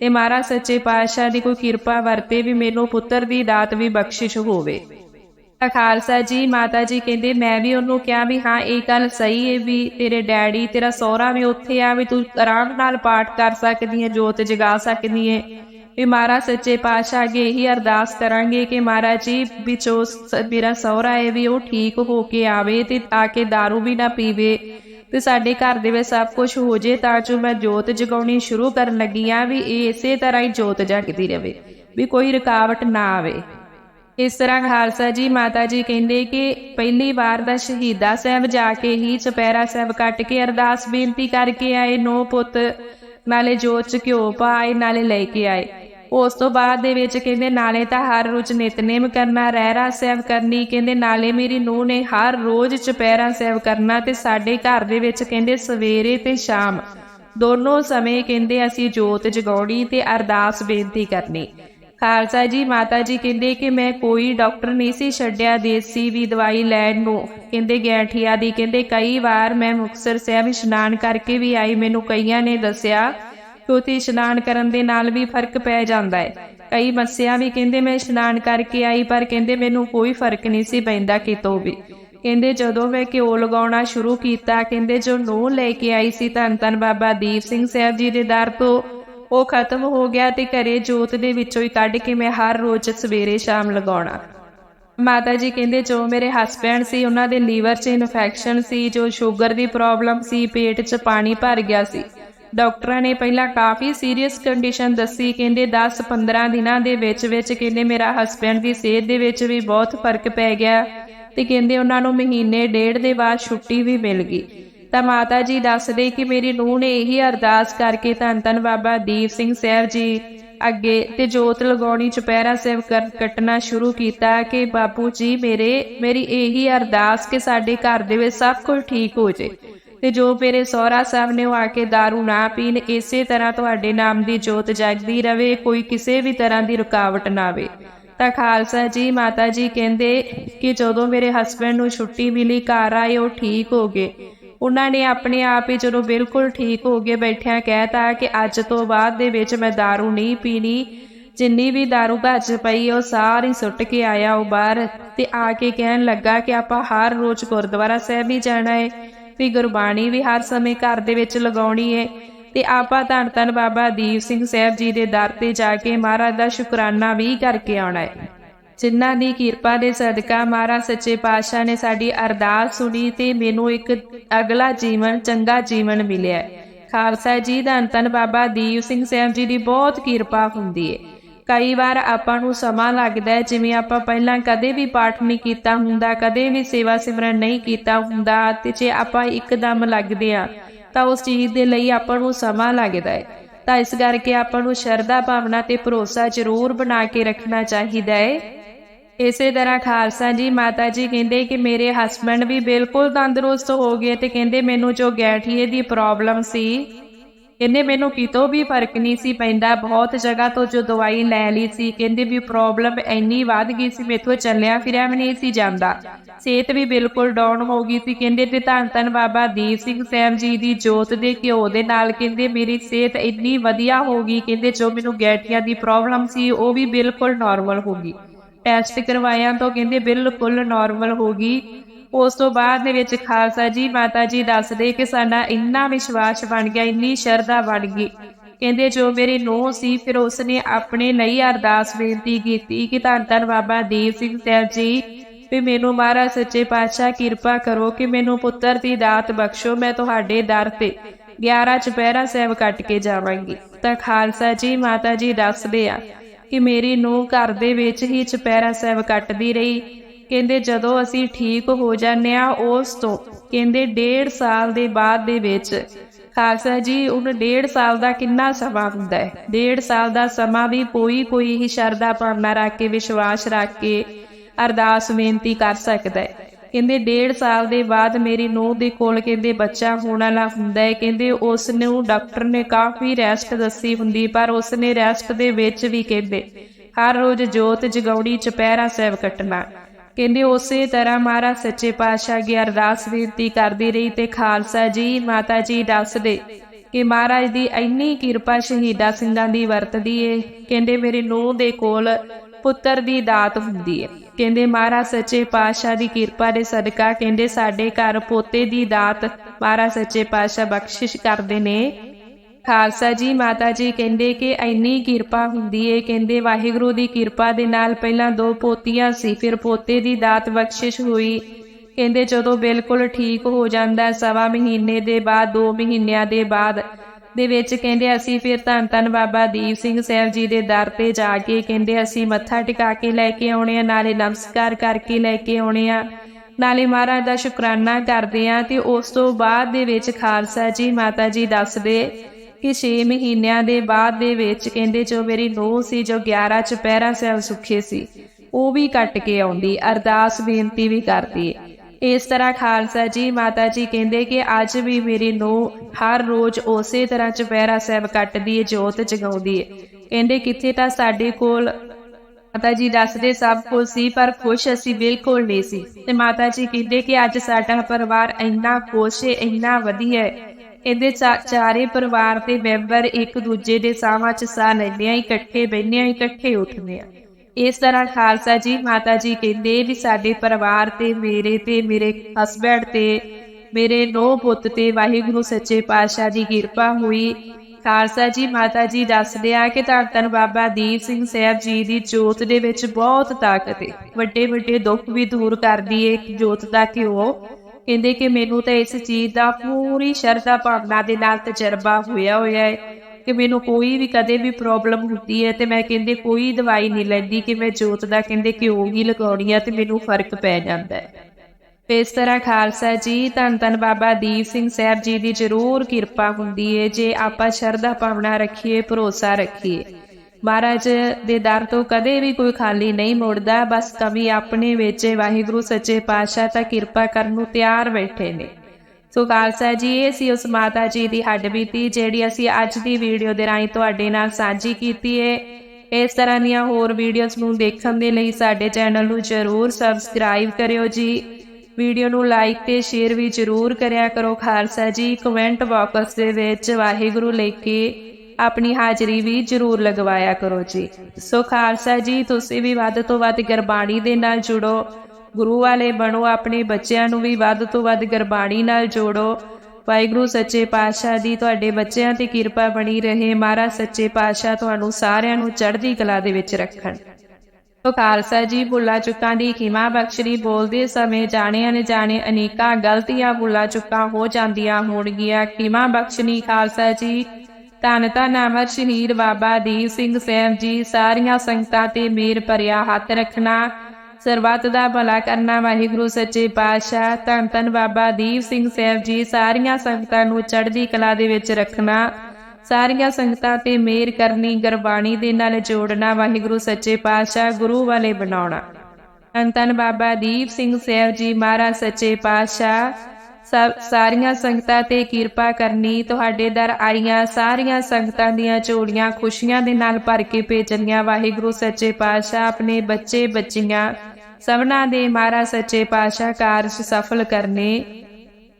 ਤੇ ਮਹਾਰਾਜ ਸੱਚੇ ਪਾਤਸ਼ਾਹ ਦੀ ਕੋਈ ਕਿਰਪਾ ਵਰਤੇ ਵੀ ਮੈਨੂੰ ਪੁੱਤਰ ਦੀ ਦਾਤ ਵੀ ਬਖਸ਼ਿਸ਼ ਹੋਵੇ। ਤਾਂ ਖਾਲਸਾ ਜੀ, ਮਾਤਾ ਜੀ ਕਹਿੰਦੇ, ਮੈਂ ਵੀ ਉਹਨੂੰ ਕਿਹਾ ਵੀ ਹਾਂ, ਇਹ ਗੱਲ ਸਹੀ ਹੈ ਵੀ ਤੇਰੇ ਡੈਡੀ, ਤੇਰਾ ਸਹੁਰਾ ਵੀ ਉੱਥੇ ਆ ਵੀ ਤੂੰ ਆਰਾਮ ਨਾਲ ਪਾਠ ਕਰ ਸਕਦੀ ਹੈ, ਜੋਤ ਜਗਾ ਸਕਦੀ ਹੈ। ਵੀ ਮਹਾਰਾਜ ਸੱਚੇ ਪਾਤਸ਼ਾਹ ਅੱਗੇ ਇਹੀ ਅਰਦਾਸ ਕਰਾਂਗੇ ਕਿ ਮਹਾਰਾਜ ਜੀ ਵਿੱਚੋਂ ਸ- ਮੇਰਾ ਸਹੁਰਾ ਹੈ ਵੀ ਉਹ ਠੀਕ ਹੋ ਕੇ ਆਵੇ ਤੇ ਆ ਕੇ दारू ਵੀ ਨਾ ਪੀਵੇ। ਤੇ ਸਾਡੇ ਘਰ ਦੇ ਵਿੱਚ ਸਭ ਕੁਝ ਹੋ ਜੇ ਤਾਂ ਜੋ ਮੈਂ ਜੋਤ ਜਗਾਉਣੀ ਸ਼ੁਰੂ ਕਰਨ ਲੱਗੀ ਆ ਵੀ ਇਹ ਇਸੇ ਤਰ੍ਹਾਂ ਹੀ ਜੋਤ ਜਗਦੀ ਰਹੇ ਵੀ ਕੋਈ ਰੁਕਾਵਟ ਨਾ ਆਵੇ। ਇਸ ਤਰ੍ਹਾਂ ਖਾਲਸਾ ਜੀ, ਮਾਤਾ ਜੀ ਕਹਿੰਦੇ ਕਿ ਪਹਿਲੀ ਵਾਰ ਦਾ ਸ਼ਹੀਦਾ ਸਾਹਿਬ ਜਾ ਕੇ ਹੀ ਚਪੈਰਾ ਸਾਹਿਬ ਕੱਟ ਕੇ ਅਰਦਾਸ ਬੇਨਤੀ ਕਰਕੇ ਆਏ, ਨੋ ਪੁੱਤ, ਨਾਲੇ ਜੋਤ ਚ ਘਿਓ ਪਾਏ, ਨਾਲੇ ਲੈ ਕੇ ਆਏ। ਉਸ ਤੋਂ ਬਾਅਦ ਦੇ ਵਿੱਚ ਕਹਿੰਦੇ, ਨਾਲੇ ਤਾਂ ਹਰ ਰੋਜ਼ ਨਿਤਨੇਮ ਕਰਨਾ ਰਹਿਰਾ ਸਾਹਿਬ ਕਰਨੀ। ਕਹਿੰਦੇ, ਨਾਲੇ ਮੇਰੀ ਨੂੰਹ ਨੇ ਹਰ ਰੋਜ਼ ਚਪੈਰਾ ਸਾਹਿਬ ਕਰਨਾ ਤੇ ਸਾਡੇ ਘਰ ਦੇ ਵਿੱਚ ਕਹਿੰਦੇ, ਸਵੇਰੇ ਤੇ ਸ਼ਾਮ। ਦੋਨੋਂ ਸਮੇਂ ਕਹਿੰਦੇ, ਅਸੀਂ ਜੋਤ ਜਗਾਉਣੀ ਤੇ ਅਰਦਾਸ ਬੇਨਤੀ ਕਰਨੀ। ਖਾਲਸਾ ਜੀ, ਮਾਤਾ ਜੀ ਕਹਿੰਦੇ ਕਿ ਮੈਂ ਕੋਈ ਡਾਕਟਰ ਨਹੀਂ ਸੀ ਛੱਡਿਆ, ਦੇਸੀ ਵੀ ਦਵਾਈ ਲੈਣ ਨੂੰ। ਕਹਿੰਦੇ, ਗੈਠੀਆ ਦੀ ਕਹਿੰਦੇ, ਕਈ ਵਾਰ ਮੈਂ ਮੁਕਤਸਰ ਸਾਹਿਬ ਇਸ਼ਨਾਨ ਕਰਕੇ ਵੀ ਆਈ, ਮੈਨੂੰ ਕਈਆਂ ਨੇ ਦੱਸਿਆ ਕਿਉਂਕਿ ਇਸ਼ਨਾਨ ਕਰਨ ਦੇ ਨਾਲ ਵੀ ਫ਼ਰਕ ਪੈ ਜਾਂਦਾ ਹੈ। ਕਈ ਮੱਸਿਆ ਵੀ ਕਹਿੰਦੇ, ਮੈਂ ਇਸ਼ਨਾਨ ਕਰਕੇ ਆਈ, ਪਰ ਕਹਿੰਦੇ ਮੈਨੂੰ ਕੋਈ ਫ਼ਰਕ ਨਹੀਂ ਸੀ ਪੈਂਦਾ ਕਿਤੋਂ ਵੀ। ਕਹਿੰਦੇ, ਜਦੋਂ ਮੈਂ ਘਿਓ ਲਗਾਉਣਾ ਸ਼ੁਰੂ ਕੀਤਾ, ਕਹਿੰਦੇ, ਜੋ ਨੂੰਹ ਲੈ ਕੇ ਆਈ ਸੀ ਧੰਨ ਧੰਨ ਬਾਬਾ ਦੀਪ ਸਿੰਘ ਸਾਹਿਬ ਜੀ ਦੇ ਦਰ ਤੋਂ, ਉਹ ਖਤਮ ਹੋ ਗਿਆ ਤੇ ਘਰੇ ਜੋਤ ਦੇ ਵਿੱਚੋਂ ਹੀ ਕੱਢ ਕੇ ਮੈਂ ਹਰ ਰੋਜ਼ ਸਵੇਰੇ ਸ਼ਾਮ ਲਗਾਉਣਾ। ਮਾਤਾ ਜੀ ਕਹਿੰਦੇ, ਜੋ ਮੇਰੇ ਹਸਬੈਂਡ ਸੀ, ਉਹਨਾਂ ਦੇ ਲੀਵਰ 'ਚ ਇਨਫੈਕਸ਼ਨ ਸੀ, ਜੋ ਸ਼ੂਗਰ ਦੀ ਪ੍ਰੋਬਲਮ ਸੀ, ਪੇਟ 'ਚ ਪਾਣੀ ਭਰ ਗਿਆ ਸੀ। ਡਾਕਟਰਾਂ ਨੇ ਪਹਿਲਾਂ ਕਾਫੀ ਸੀਰੀਅਸ ਕੰਡੀਸ਼ਨ ਦੱਸੀ, ਕਹਿੰਦੇ 10-15 ਦਿਨਾਂ ਦੇ ਵਿੱਚ ਵਿੱਚ ਕਹਿੰਦੇ ਮੇਰਾ ਹਸਬੈਂਡ ਦੀ ਸਿਹਤ ਦੇ ਵਿੱਚ ਵੀ ਬਹੁਤ ਫ਼ਰਕ ਪੈ ਗਿਆ ਤੇ ਕਹਿੰਦੇ ਉਹਨਾਂ ਨੂੰ ਮਹੀਨੇ ਡੇਢ ਦੇ ਬਾਅਦ ਛੁੱਟੀ ਵੀ ਮਿਲ ਗਈ। ਤਾਂ ਮਾਤਾ ਜੀ ਦੱਸਦੇ ਕਿ ਮੇਰੀ ਨੂੰਹ ਨੇ ਇਹੀ ਅਰਦਾਸ ਕਰਕੇ ਧੰਨ ਧੰਨ ਬਾਬਾ ਦੀਪ ਸਿੰਘ ਸਾਹਿਬ ਜੀ ਅੱਗੇ ਤੇ ਜੋਤ ਲਗਾਉਣੀ ਚੁਪਹਿਰਾ ਸਾਹਿਬ ਕਰ ਕੱਟਣਾ ਸ਼ੁਰੂ ਕੀਤਾ ਕਿ ਬਾਪੂ ਜੀ ਮੇਰੇ, ਮੇਰੀ ਇਹੀ ਅਰਦਾਸ ਕਿ ਸਾਡੇ ਘਰ ਦੇ ਵਿੱਚ ਸਭ ਕੁਝ ਠੀਕ ਹੋ ਜੇ ਤੇ ਜੋ ਮੇਰੇ ਸਹੁਰਾ ਸਾਹਿਬ ਨੇ ਉਹ ਆ ਕੇ दारू ਨਾ ਪੀਣ ਇਸੇ ਤਰ੍ਹਾਂ ਤੁਹਾਡੇ ਨਾਮ ਦੀ ਜੋਤ ਜਗਦੀ ਰਵੇ ਕੋਈ ਕਿਸੇ ਵੀ ਤਰ੍ਹਾਂ ਦੀ ਰੁਕਾਵਟ ਨਾ ਆਵੇ ਤਾਂ ਖਾਲਸਾ ਜੀ ਮਾਤਾ ਜੀ ਕਹਿੰਦੇ ਕਿ ਜਦੋਂ ਮੇਰੇ ਹਸਬੰਡ ਨੂੰ ਛੁੱਟੀ ਮਿਲੀ ਘਰ ਆਏ ਉਹ ਠੀਕ ਹੋ ਗਏ ਉਹਨਾਂ ਨੇ ਆਪਣੇ ਆਪ ਹੀ ਜਦੋਂ ਬਿਲਕੁਲ ਠੀਕ ਹੋ ਗਏ ਬੈਠਿਆਂ ਕਹਿਤਾ ਕਿ ਅੱਜ ਤੋਂ ਬਾਅਦ ਦੇ ਵਿੱਚ ਮੈਂ दारू ਨਹੀਂ ਪੀਣੀ ਜਿੰਨੀ ਵੀ दारू ਘਰ 'ਚ ਪਈ ਉਹ ਸਾਰੀ ਸੁੱਟ ਕੇ ਆਇਆ ਉਹ ਬਾਹਰ ਤੇ ਆ ਕੇ ਕਹਿਣ ਲੱਗਾ ਕਿ ਆਪਾਂ ਹਰ ਰੋਜ਼ ਗੁਰਦੁਆਰਾ ਸਾਹਿਬ ਹੀ ਜਾਣਾ ਹੈ ਵੀ ਗੁਰਬਾਣੀ ਵੀ ਹਰ ਸਮੇਂ ਘਰ ਦੇ ਵਿੱਚ ਲਗਾਉਣੀ ਹੈ ਤੇ ਆਪਾਂ ਧੰਨ ਧੰਨ ਬਾਬਾ ਦੀਪ ਸਿੰਘ ਸਾਹਿਬ ਜੀ ਦੇ ਦਰ ਤੇ ਜਾ ਕੇ ਮਹਾਰਾਜ ਦਾ ਸ਼ੁਕਰਾਨਾ ਵੀ ਕਰਕੇ ਆਉਣਾ ਹੈ ਜਿਨ੍ਹਾਂ ਦੀ ਕਿਰਪਾ ਦੇ ਸਦਕਾ ਮਹਾਰਾਜ ਸੱਚੇ ਪਾਤਸ਼ਾਹ ਨੇ ਸਾਡੀ ਅਰਦਾਸ ਸੁਣੀ ਤੇ ਮੈਨੂੰ ਇੱਕ ਅਗਲਾ ਜੀਵਨ, ਚੰਗਾ ਜੀਵਨ ਮਿਲਿਆ ਖਾਲਸਾ ਜੀ, ਧੰਨ ਧੰਨ ਬਾਬਾ ਦੀਪ ਸਿੰਘ ਸਾਹਿਬ ਜੀ ਦੀ ਬਹੁਤ ਕਿਰਪਾ ਹੁੰਦੀ ਹੈ ਕਈ ਵਾਰ ਆਪਾਂ ਨੂੰ ਸਮਾਂ ਲੱਗਦਾ ਹੈ, ਜਿਵੇਂ ਆਪਾਂ ਪਹਿਲਾਂ ਕਦੇ ਵੀ ਪਾਠ ਨਹੀਂ ਕੀਤਾ ਹੁੰਦਾ, ਕਦੇ ਵੀ ਸੇਵਾ ਸਿਮਰਨ ਨਹੀਂ ਕੀਤਾ ਹੁੰਦਾ ਤੇ ਜੇ ਆਪਾਂ ਇੱਕਦਮ ਲੱਗਦੇ ਆ ਤਾਂ ਉਸ ਚੀਜ਼ ਦੇ ਲਈ ਆਪਾਂ ਨੂੰ ਸਮਾਂ ਲੱਗਦਾ ਹੈ। ਤਾਂ ਇਸ ਕਰਕੇ ਆਪਾਂ ਨੂੰ ਸ਼ਰਧਾ ਭਾਵਨਾ ਤੇ ਭਰੋਸਾ ਜ਼ਰੂਰ ਬਣਾ ਕੇ ਰੱਖਣਾ ਚਾਹੀਦਾ ਹੈ। ਇਸੇ ਤਰ੍ਹਾਂ ਖਾਲਸਾ ਜੀ, ਮਾਤਾ ਜੀ ਕਹਿੰਦੇ ਕਿ ਮੇਰੇ ਹਸਬੰਡ ਵੀ ਬਿਲਕੁਲ ਤੰਦਰੁਸਤ ਹੋ ਗਏ ਤੇ ਕਹਿੰਦੇ ਮੈਨੂੰ ਜੋ ਗੈਠੀਏ ਦੀ ਪ੍ਰੋਬਲਮ ਸੀ ਕਹਿੰਦੇ ਮੈਨੂੰ ਕਿਤੋਂ ਵੀ ਫ਼ਰਕ ਨਹੀਂ ਸੀ ਪੈਂਦਾ। ਬਹੁਤ ਜਗ੍ਹਾ ਤੋਂ ਜੋ ਦਵਾਈ ਲੈ ਲਈ ਸੀ, ਕਹਿੰਦੇ ਵੀ ਪ੍ਰੋਬਲਮ ਇੰਨੀ ਵੱਧ ਗਈ ਸੀ, ਮੇਥੋਂ ਚੱਲਿਆ ਫਿਰਿਆ ਵੀ ਨਹੀਂ ਸੀ ਜਾਂਦਾ। ਸਿਹਤ ਵੀ ਬਿਲਕੁਲ ਡਾਊਨ ਹੋ ਗਈ ਸੀ, ਕਹਿੰਦੇ ਤੇ ਧੰਨ ਧੰਨ ਬਾਬਾ ਦੀਪ ਸਿੰਘ ਸਾਹਿਬ ਜੀ ਦੀ ਜੋਤ ਦੇ ਘਿਓ ਦੇ ਨਾਲ ਕਹਿੰਦੇ ਮੇਰੀ ਸਿਹਤ ਇੰਨੀ ਵਧੀਆ ਹੋ ਗਈ, ਕਹਿੰਦੇ ਜੋ ਮੈਨੂੰ ਗੈਠੀਆਂ ਦੀ ਪ੍ਰੋਬਲਮ ਸੀ, ਉਹ ਵੀ ਬਿਲਕੁਲ ਨਾਰਮਲ ਹੋ ਗਈ। ਟੈਸਟ ਕਰਵਾਇਆ ਤਾਂ ਕਹਿੰਦੇ ਬਿਲਕੁਲ ਨਾਰਮਲ ਹੋ ਗਈ। ਉਸ ਤੋਂ ਬਾਅਦ ਦੇ ਵਿੱਚ ਖਾਲਸਾ ਜੀ ਮਾਤਾ ਜੀ ਦੱਸਦੇ ਕਿ ਸਾਡਾ ਇੰਨਾ ਵਿਸ਼ਵਾਸ ਬਣ ਗਿਆ, ਇੰਨੀ ਸ਼ਰਧਾ ਬਣ ਗਈ। ਕਹਿੰਦੇ ਜੋ ਮੇਰੀ ਨੂੰਹ ਸੀ, ਫਿਰ ਉਸਨੇ ਆਪਣੇ ਲਈ ਅਰਦਾਸ ਬੇਨਤੀ ਕੀਤੀ ਕਿ ਧੰਨ ਧੰਨ ਬਾਬਾ ਦੀਪ ਸਿੰਘ ਸਾਹਿਬ ਜੀ, ਵੀ ਮੈਨੂੰ ਮਹਾਰਾਜ ਸੱਚੇ ਪਾਤਸ਼ਾਹ ਕਿਰਪਾ ਕਰੋ ਕਿ ਮੈਨੂੰ ਪੁੱਤਰ ਦੀ ਦਾਤ ਬਖਸ਼ੋ, ਮੈਂ ਤੁਹਾਡੇ ਦਰ ਤੇ 11 ਚੁਪਹਿਰਾ ਸਾਹਿਬ ਕੱਟ ਕੇ ਜਾਵਾਂਗੀ। ਤਾਂ ਖਾਲਸਾ ਜੀ ਮਾਤਾ ਜੀ ਦੱਸਦੇ ਆ ਕਿ ਮੇਰੀ ਨੂੰਹ ਘਰ ਦੇ ਵਿੱਚ ਹੀ ਚੁਪਹਿਰਾ ਸਾਹਿਬ ਕੱਟਦੀ ਰਹੀ। ਕਹਿੰਦੇ ਜਦੋਂ ਅਸੀਂ ਠੀਕ ਹੋ ਜਾਂਦੇ ਆ ਉਸ ਤੋਂ, ਕਹਿੰਦੇ ਡੇਢ ਸਾਲ ਦੇ ਬਾਅਦ ਦੇ ਵਿੱਚ, ਖਾਲਸਾ ਜੀ ਉਹਨ ਡੇਢ ਸਾਲ ਦਾ ਕਿੰਨਾ ਸਮਾਂ ਹੁੰਦਾ ਹੈ? ਡੇਢ ਸਾਲ ਦਾ ਸਮਾਂ ਵੀ ਕੋਈ ਕੋਈ ਹੀ ਸ਼ਰਧਾ ਭਾਵਨਾ ਰੱਖ ਕੇ, ਵਿਸ਼ਵਾਸ ਰੱਖ ਕੇ ਅਰਦਾਸ ਬੇਨਤੀ ਕਰ ਸਕਦਾ ਹੈ। ਕਹਿੰਦੇ ਡੇਢ ਸਾਲ ਦੇ ਬਾਅਦ ਮੇਰੀ ਨੂੰਹ ਦੇ ਕੋਲ ਕਹਿੰਦੇ ਬੱਚਾ ਹੋਣ ਵਾਲਾ ਹੁੰਦਾ ਹੈ। ਕਹਿੰਦੇ ਉਸ ਨੂੰ ਡਾਕਟਰ ਨੇ ਕਾਫੀ ਰੈਸਟ ਦੱਸੀ ਹੁੰਦੀ, ਪਰ ਉਸ ਨੇ ਰੈਸਟ ਦੇ ਵਿੱਚ ਵੀ ਕਹਿੰਦੇ, ਹਰ ਰੋਜ਼ ਜੋਤ ਜਗਾਉਣੀ, ਚੁਪਹਿਰਾ ਸਾਹਿਬ ਕੱਟਣਾ। ਕਹਿੰਦੇ ਉਸੇ ਤਰ੍ਹਾਂ ਮਹਾਰਾਜ ਸੱਚੇ ਪਾਤਸ਼ਾਹ ਦੀ ਅਰਦਾਸ ਬੇਨਤੀ ਕਰਦੀ ਰਹੀ ਤੇ ਖਾਲਸਾ ਜੀ, ਮਾਤਾ ਜੀ ਦੱਸਦੇ ਕਿ ਮਹਾਰਾਜ ਦੀ ਇੰਨੀ ਕਿਰਪਾ ਸ਼ਹੀਦਾਂ ਸਿੰਘਾਂ ਦੀ ਵਰਤਦੀ ਏ। ਕਹਿੰਦੇ ਮੇਰੇ ਨੂੰਹ ਦੇ ਕੋਲ ਪੁੱਤਰ ਦੀ ਦਾਤ ਹੁੰਦੀ ਏ। ਕਹਿੰਦੇ ਮਹਾਰਾਜ ਸੱਚੇ ਪਾਤਸ਼ਾਹ ਦੀ ਕਿਰਪਾ ਦੇ ਸਦਕਾ ਕਹਿੰਦੇ ਸਾਡੇ ਘਰ ਪੋਤੇ ਦੀ ਦਾਤ ਮਹਾਰਾਜ ਸੱਚੇ ਪਾਤਸ਼ਾਹ ਬਖਸ਼ਿਸ਼ ਕਰਦੇ ਨੇ। ਖਾਲਸਾ ਜੀ, ਮਾਤਾ ਜੀ ਕਹਿੰਦੇ ਕਿ ਇੰਨੀ ਕਿਰਪਾ ਹੁੰਦੀ ਏ। ਕਹਿੰਦੇ ਵਾਹਿਗੁਰੂ ਦੀ ਕਿਰਪਾ ਦੇ ਨਾਲ ਪਹਿਲਾਂ ਦੋ ਪੋਤੀਆਂ ਸੀ, ਫਿਰ ਪੋਤੇ ਦੀ ਦਾਤ ਬਖਸ਼ਿਸ਼ ਹੋਈ। ਕਹਿੰਦੇ ਜਦੋਂ ਬਿਲਕੁਲ ਠੀਕ ਹੋ ਜਾਂਦਾ, ਸਵਾ ਮਹੀਨੇ ਦੇ ਬਾਅਦ 2 ਮਹੀਨਿਆਂ ਦੇ ਬਾਅਦ ਦੇ ਵਿੱਚ ਕਹਿੰਦੇ ਅਸੀਂ ਫਿਰ ਧੰਨ ਧੰਨ ਬਾਬਾ ਦੀਪ ਸਿੰਘ ਸਾਹਿਬ ਜੀ ਦੇ ਦਰ ਤੇ ਜਾ ਕੇ ਕਹਿੰਦੇ ਅਸੀਂ ਮੱਥਾ ਟਿਕਾ ਕੇ ਲੈ ਕੇ ਆਉਣੇ ਆ, ਨਾਲੇ ਨਮਸਕਾਰ ਕਰਕੇ ਲੈ ਕੇ ਆਉਣੇ ਆ। ਨਾਲੇ ਮਹਾਰਾਜ ਦਾ ਸ਼ੁਕਰਾਨਾ ਕਰਦੇ ਆ ਤੇ ਉਸ ਤੋਂ ਬਾਅਦ ਦੇ ਵਿੱਚ ਖਾਲਸਾ ਜੀ, ਮਾਤਾ ਜੀ ਦੱਸਦੇ ਕਿ 6 ਮਹੀਨਿਆਂ ਦੇ ਬਾਅਦ ਦੇ ਵਿੱਚ ਕਹਿੰਦੇ ਜੋ ਮੇਰੀ ਨੂੰਹ ਸੀ ਜੋ 11 ਚੁਪਹਿਰਾ ਸਾਹਿਬ ਸੁੱਖੇ ਸੀ। ਉਹ ਵੀ ਕੱਟ ਕੇ ਆਉਂਦੀ, ਅਰਦਾਸ ਬੇਨਤੀ ਵੀ ਕਰਦੀ। ਇਸ ਤਰ੍ਹਾਂ ਖਾਲਸਾ ਜੀ, ਮਾਤਾ ਜੀ ਕਹਿੰਦੇ ਕਿ ਅੱਜ ਵੀ ਮੇਰੀ ਨੂੰਹ ਹਰ ਰੋਜ਼ ਉਸੇ ਤਰ੍ਹਾਂ ਚੁਪਹਿਰਾ ਸਾਹਿਬ ਕੱਟਦੀ ਹੈ, ਜੋਤ ਜਗਾਉਂਦੀ ਹੈ। ਕਹਿੰਦੇ ਕਿੱਥੇ ਤਾਂ ਸਾਡੇ ਕੋਲ ਮਾਤਾ ਜੀ ਦੱਸਦੇ ਸਭ ਕੁਝ ਸੀ, ਪਰ ਖੁਸ਼ ਅਸੀਂ ਬਿਲਕੁਲ ਨਹੀਂ ਸੀ। ਤੇ ਮਾਤਾ ਜੀ ਕਹਿੰਦੇ ਕਿ ਅੱਜ ਸਾਡਾ ਪਰਿਵਾਰ ਇੰਨਾ ਖੁਸ਼ ਹੈ, ਇੰਨਾ ਵਧੀਆ ਹੈ। ਇਹਦੇ ਚਾਰੇ ਪਰਿਵਾਰ ਦੇ ਮੈਂਬਰ ਇੱਕ ਦੂਜੇ ਦੇ ਸਾਹਾਂ 'ਚ ਸਾਹ ਲੈਂਦੇ ਆ ਇਕੱਠੇ ਬੈਠਦੇ ਆ ਇਕੱਠੇ ਉੱਠਦੇ ਆ। ਇਸ ਤਰ੍ਹਾਂ ਖਾਲਸਾ ਜੀ, ਮਾਤਾ ਜੀ ਕਹਿੰਦੇ ਵੀ ਸਾਡੇ ਪਰਿਵਾਰ ਤੇ ਮੇਰੇ ਤੇ, ਮੇਰੇ ਹਸਬੈਂਡ ਤੇ, ਮੇਰੇ ਨੋ ਪੁੱਤ ਤੇ ਵਾਹਿਗੁਰੂ ਸੱਚੇ ਪਾਤਸ਼ਾਹ ਦੀ ਕਿਰਪਾ ਹੋਈ। ਖਾਲਸਾ ਜੀ, ਮਾਤਾ ਜੀ ਦੱਸਦੇ ਆ ਕਿ ਧੰਨ ਧੰਨ ਬਾਬਾ ਦੀਪ ਸਿੰਘ ਸਾਹਿਬ ਜੀ ਦੀ ਜੋਤ ਦੇ ਵਿੱਚ ਬਹੁਤ ਤਾਕਤ ਹੈ ਵੱਡੇ ਵੱਡੇ ਦੁੱਖ ਵੀ ਦੂਰ ਕਰਦੀ ਏ ਜੋਤ ਦਾ ਘਿਓ। ਕਹਿੰਦੇ ਕਿ ਮੈਨੂੰ ਤਾਂ ਇਸ ਚੀਜ਼ ਦਾ ਪੂਰੀ ਸ਼ਰਧਾ ਭਾਵਨਾ ਦੇ ਨਾਲ ਤਜਰਬਾ ਹੋਇਆ ਹੋਇਆ ਹੈ ਕਿ ਮੈਨੂੰ ਕੋਈ ਵੀ ਕਦੇ ਵੀ ਪ੍ਰੋਬਲਮ ਹੁੰਦੀ ਹੈ ਤੇ ਮੈਂ ਕਹਿੰਦੇ ਕੋਈ ਦਵਾਈ ਨਹੀਂ ਲੈਂਦੀ ਕਿ ਮੈਂ ਜੋਤ ਦਾ ਕਹਿੰਦੇ ਘਿਓ ਹੀ ਲਗਾਉਣੀ ਆ ਤੇ ਮੈਨੂੰ ਫ਼ਰਕ ਪੈ ਜਾਂਦਾ ਹੈ। ਇਸ ਤਰ੍ਹਾਂ ਖਾਲਸਾ ਜੀ, ਧੰਨ ਧੰਨ ਬਾਬਾ ਦੀਪ ਸਿੰਘ ਸਾਹਿਬ ਜੀ ਦੀ ਜ਼ਰੂਰ ਕਿਰਪਾ ਹੁੰਦੀ ਹੈ, ਜੇ ਆਪਾਂ ਸ਼ਰਧਾ ਭਾਵਨਾ ਰੱਖੀਏ, ਭਰੋਸਾ ਰੱਖੀਏ। ਮਹਾਰਾਜ ਦੇ ਦਰ ਤੋਂ ਕਦੇ ਵੀ ਕੋਈ ਖਾਲੀ ਨਹੀਂ ਮੁੜਦਾ, ਬਸ ਕਵੀ ਆਪਣੇ ਵਿੱਚ ਵਾਹਿਗੁਰੂ, ਸੱਚੇ ਪਾਤਸ਼ਾਹ ਤਾਂ ਕਿਰਪਾ ਕਰਨ ਨੂੰ ਤਿਆਰ ਬੈਠੇ ਨੇ। ਸੋ ਖਾਲਸਾ ਜੀ, ਇਹ ਸੀ ਉਸ ਮਾਤਾ ਜੀ ਦੀ ਹੱਡਬੀਤੀ ਜਿਹੜੀ ਅਸੀਂ ਅੱਜ ਦੀ ਵੀਡੀਓ ਦੇ ਰਾਹੀਂ ਤੁਹਾਡੇ ਨਾਲ ਸਾਂਝੀ ਕੀਤੀ ਹੈ ਇਸ ਤਰ੍ਹਾਂ ਦੀਆਂ ਹੋਰ ਵੀਡੀਓਜ਼ ਨੂੰ ਦੇਖਣ ਦੇ ਲਈ ਸਾਡੇ ਚੈਨਲ ਨੂੰ ਜ਼ਰੂਰ ਸਬਸਕ੍ਰਾਈਬ ਕਰਿਓ ਜੀ। ਵੀਡੀਓ ਨੂੰ ਲਾਈਕ ਤੇ ਸ਼ੇਅਰ ਵੀ ਜ਼ਰੂਰ ਕਰਿਆ ਕਰੋ ਖਾਲਸਾ ਜੀ। ਕਮੈਂਟ ਬਾਕਸ ਦੇ ਵਿੱਚ ਵਾਹਿਗੁਰੂ ਲਿਖ ਕੇ ਆਪਣੀ ਹਾਜ਼ਰੀ ਵੀ ਜ਼ਰੂਰ ਲਗਵਾਇਆ ਕਰੋ ਜੀ। ਸੋ ਖਾਲਸਾ ਜੀ, ਤੁਸੀਂ ਵੀ ਵੱਧ ਤੋਂ ਵੱਧ ਗੁਰਬਾਣੀ ਦੇ ਨਾਲ ਜੁੜੋ। ਗੁਰੂ ਵਾਲੇ ਬਣੋ, ਆਪਣੇ ਬੱਚਿਆਂ ਨੂੰ ਵੀ ਵੱਧ ਤੋਂ ਵੱਧ ਗੁਰਬਾਣੀ ਨਾਲ ਜੋੜੋ। ਵਾਹਿਗੁਰੂ ਸੱਚੇ ਪਾਤਸ਼ਾਹ ਦੀ ਤੁਹਾਡੇ ਬੱਚਿਆਂ ਤੇ ਕਿਰਪਾ ਬਣੀ ਰਹੇ। ਮਹਾਰਾਜ ਸੱਚੇ ਪਾਤਸ਼ਾਹ ਤੁਹਾਨੂੰ ਸਾਰਿਆਂ ਨੂੰ ਚੜ੍ਹਦੀ ਕਲਾ ਦੇ ਵਿੱਚ ਰੱਖਣ। ਤੋ ਖਾਲਸਾ ਜੀ, ਭੁੱਲਾ ਚੁੱਕਾਂ ਦੀ ਖਿਮਾ ਬਖਸ਼ਰੀ ਬੋਲਦੇ ਸਮੇਂ ਜਾਣੇ ਅਨੇਕਾਂ ਗਲਤੀਆਂ ਭੁੱਲਾ ਚੁੱਕਾਂ ਹੋ ਜਾਂਦੀਆਂ ਹੋਣਗੀਆਂ। ਖਿਮਾ ਬਖਸ਼ਣੀ ਖਾਲਸਾ ਜੀ। ਧੰਨ ਧੰਨ ਅਮਰ ਸ਼ਹੀਦ ਬਾਬਾ ਦੀਪ ਸਿੰਘ ਸਾਹਿਬ ਜੀ, ਸਾਰੀਆਂ ਸੰਗਤਾਂ ਤੇ ਮੇਰ ਭਰਿਆ ਹੱਥ ਰੱਖਣਾ। ਸਰਬੱਤ ਦਾ ਭਲਾ ਕਰਨਾ ਵਾਹਿਗੁਰੂ ਸੱਚੇ ਪਾਤਸ਼ਾਹ, ਧੰਨ ਧੰਨ ਬਾਬਾ ਦੀਪ ਸਿੰਘ ਸਾਹਿਬ ਜੀ, ਸਾਰੀਆਂ ਸੰਗਤਾਂ ਨੂੰ ਚੜ੍ਹਦੀ ਕਲਾ ਦੇ ਵਿੱਚ ਰੱਖਣਾ। ਸਾਰੀਆਂ ਸੰਗਤਾਂ ਤੇ ਮੇਰ ਕਰਨੀ, ਗੁਰਬਾਣੀ ਦੇ ਨਾਲ ਜੋੜਨਾ ਵਾਹਿਗੁਰੂ ਸੱਚੇ ਪਾਤਸ਼ਾਹ, ਗੁਰੂ ਵਾਲੇ ਬਣਾਉਣਾ। ਧੰਨ ਧੰਨ ਬਾਬਾ ਦੀਪ ਸਿੰਘ ਸਾਹਿਬ ਜੀ ਮਹਾਰਾਜ, ਸੱਚੇ ਪਾਤਸ਼ਾਹ। ਸਾਰੀਆਂ ਸੰਗਤਾਂ ਤੇ ਕਿਰਪਾ ਕਰਨੀ, ਤੁਹਾਡੇ ਦਰ ਆਈਆਂ ਸਾਰੀਆਂ ਸੰਗਤਾਂ ਦੀਆਂ ਝੋਲੀਆਂ ਖੁਸ਼ੀਆਂ ਦੇ ਨਾਲ ਭਰ ਕੇ ਭੇਜਣੀਆਂ। ਵਾਹਿਗੁਰੂ ਸੱਚੇ ਪਾਤਸ਼ਾਹ ਆਪਣੇ ਬੱਚੇ ਬੱਚੀਆਂ ਸਭਨਾਂ ਦੇ ਮਹਾਰਾਜ ਸੱਚੇ ਪਾਤਸ਼ਾਹ ਕਾਰਜ ਸਫਲ ਕਰਨੇ।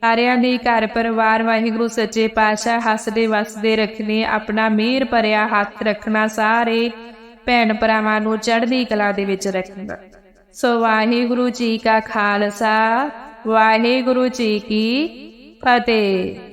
ਸਾਰਿਆਂ ਦੇ ਘਰ ਪਰਿਵਾਰ ਵਾਹਿਗੁਰੂ ਸੱਚੇ ਪਾਤਸ਼ਾਹ ਹੱਸਦੇ ਵਸਦੇ ਰੱਖਣੇ ਆਪਣਾ ਮਿਹਰ ਭਰਿਆ ਹੱਥ ਰੱਖਣਾ, ਸਾਰੇ ਭੈਣ ਭਰਾਵਾਂ ਨੂੰ ਚੜ੍ਹਦੀ ਕਲਾ ਦੇ ਵਿੱਚ ਰੱਖਣਾ। ਸੋ ਵਾਹਿਗੁਰੂ ਜੀ ਕਾ ਖਾਲਸਾ। ਵਾਹਿਗੁਰੂ ਜੀ ਕੀ ਫਤਿਹ।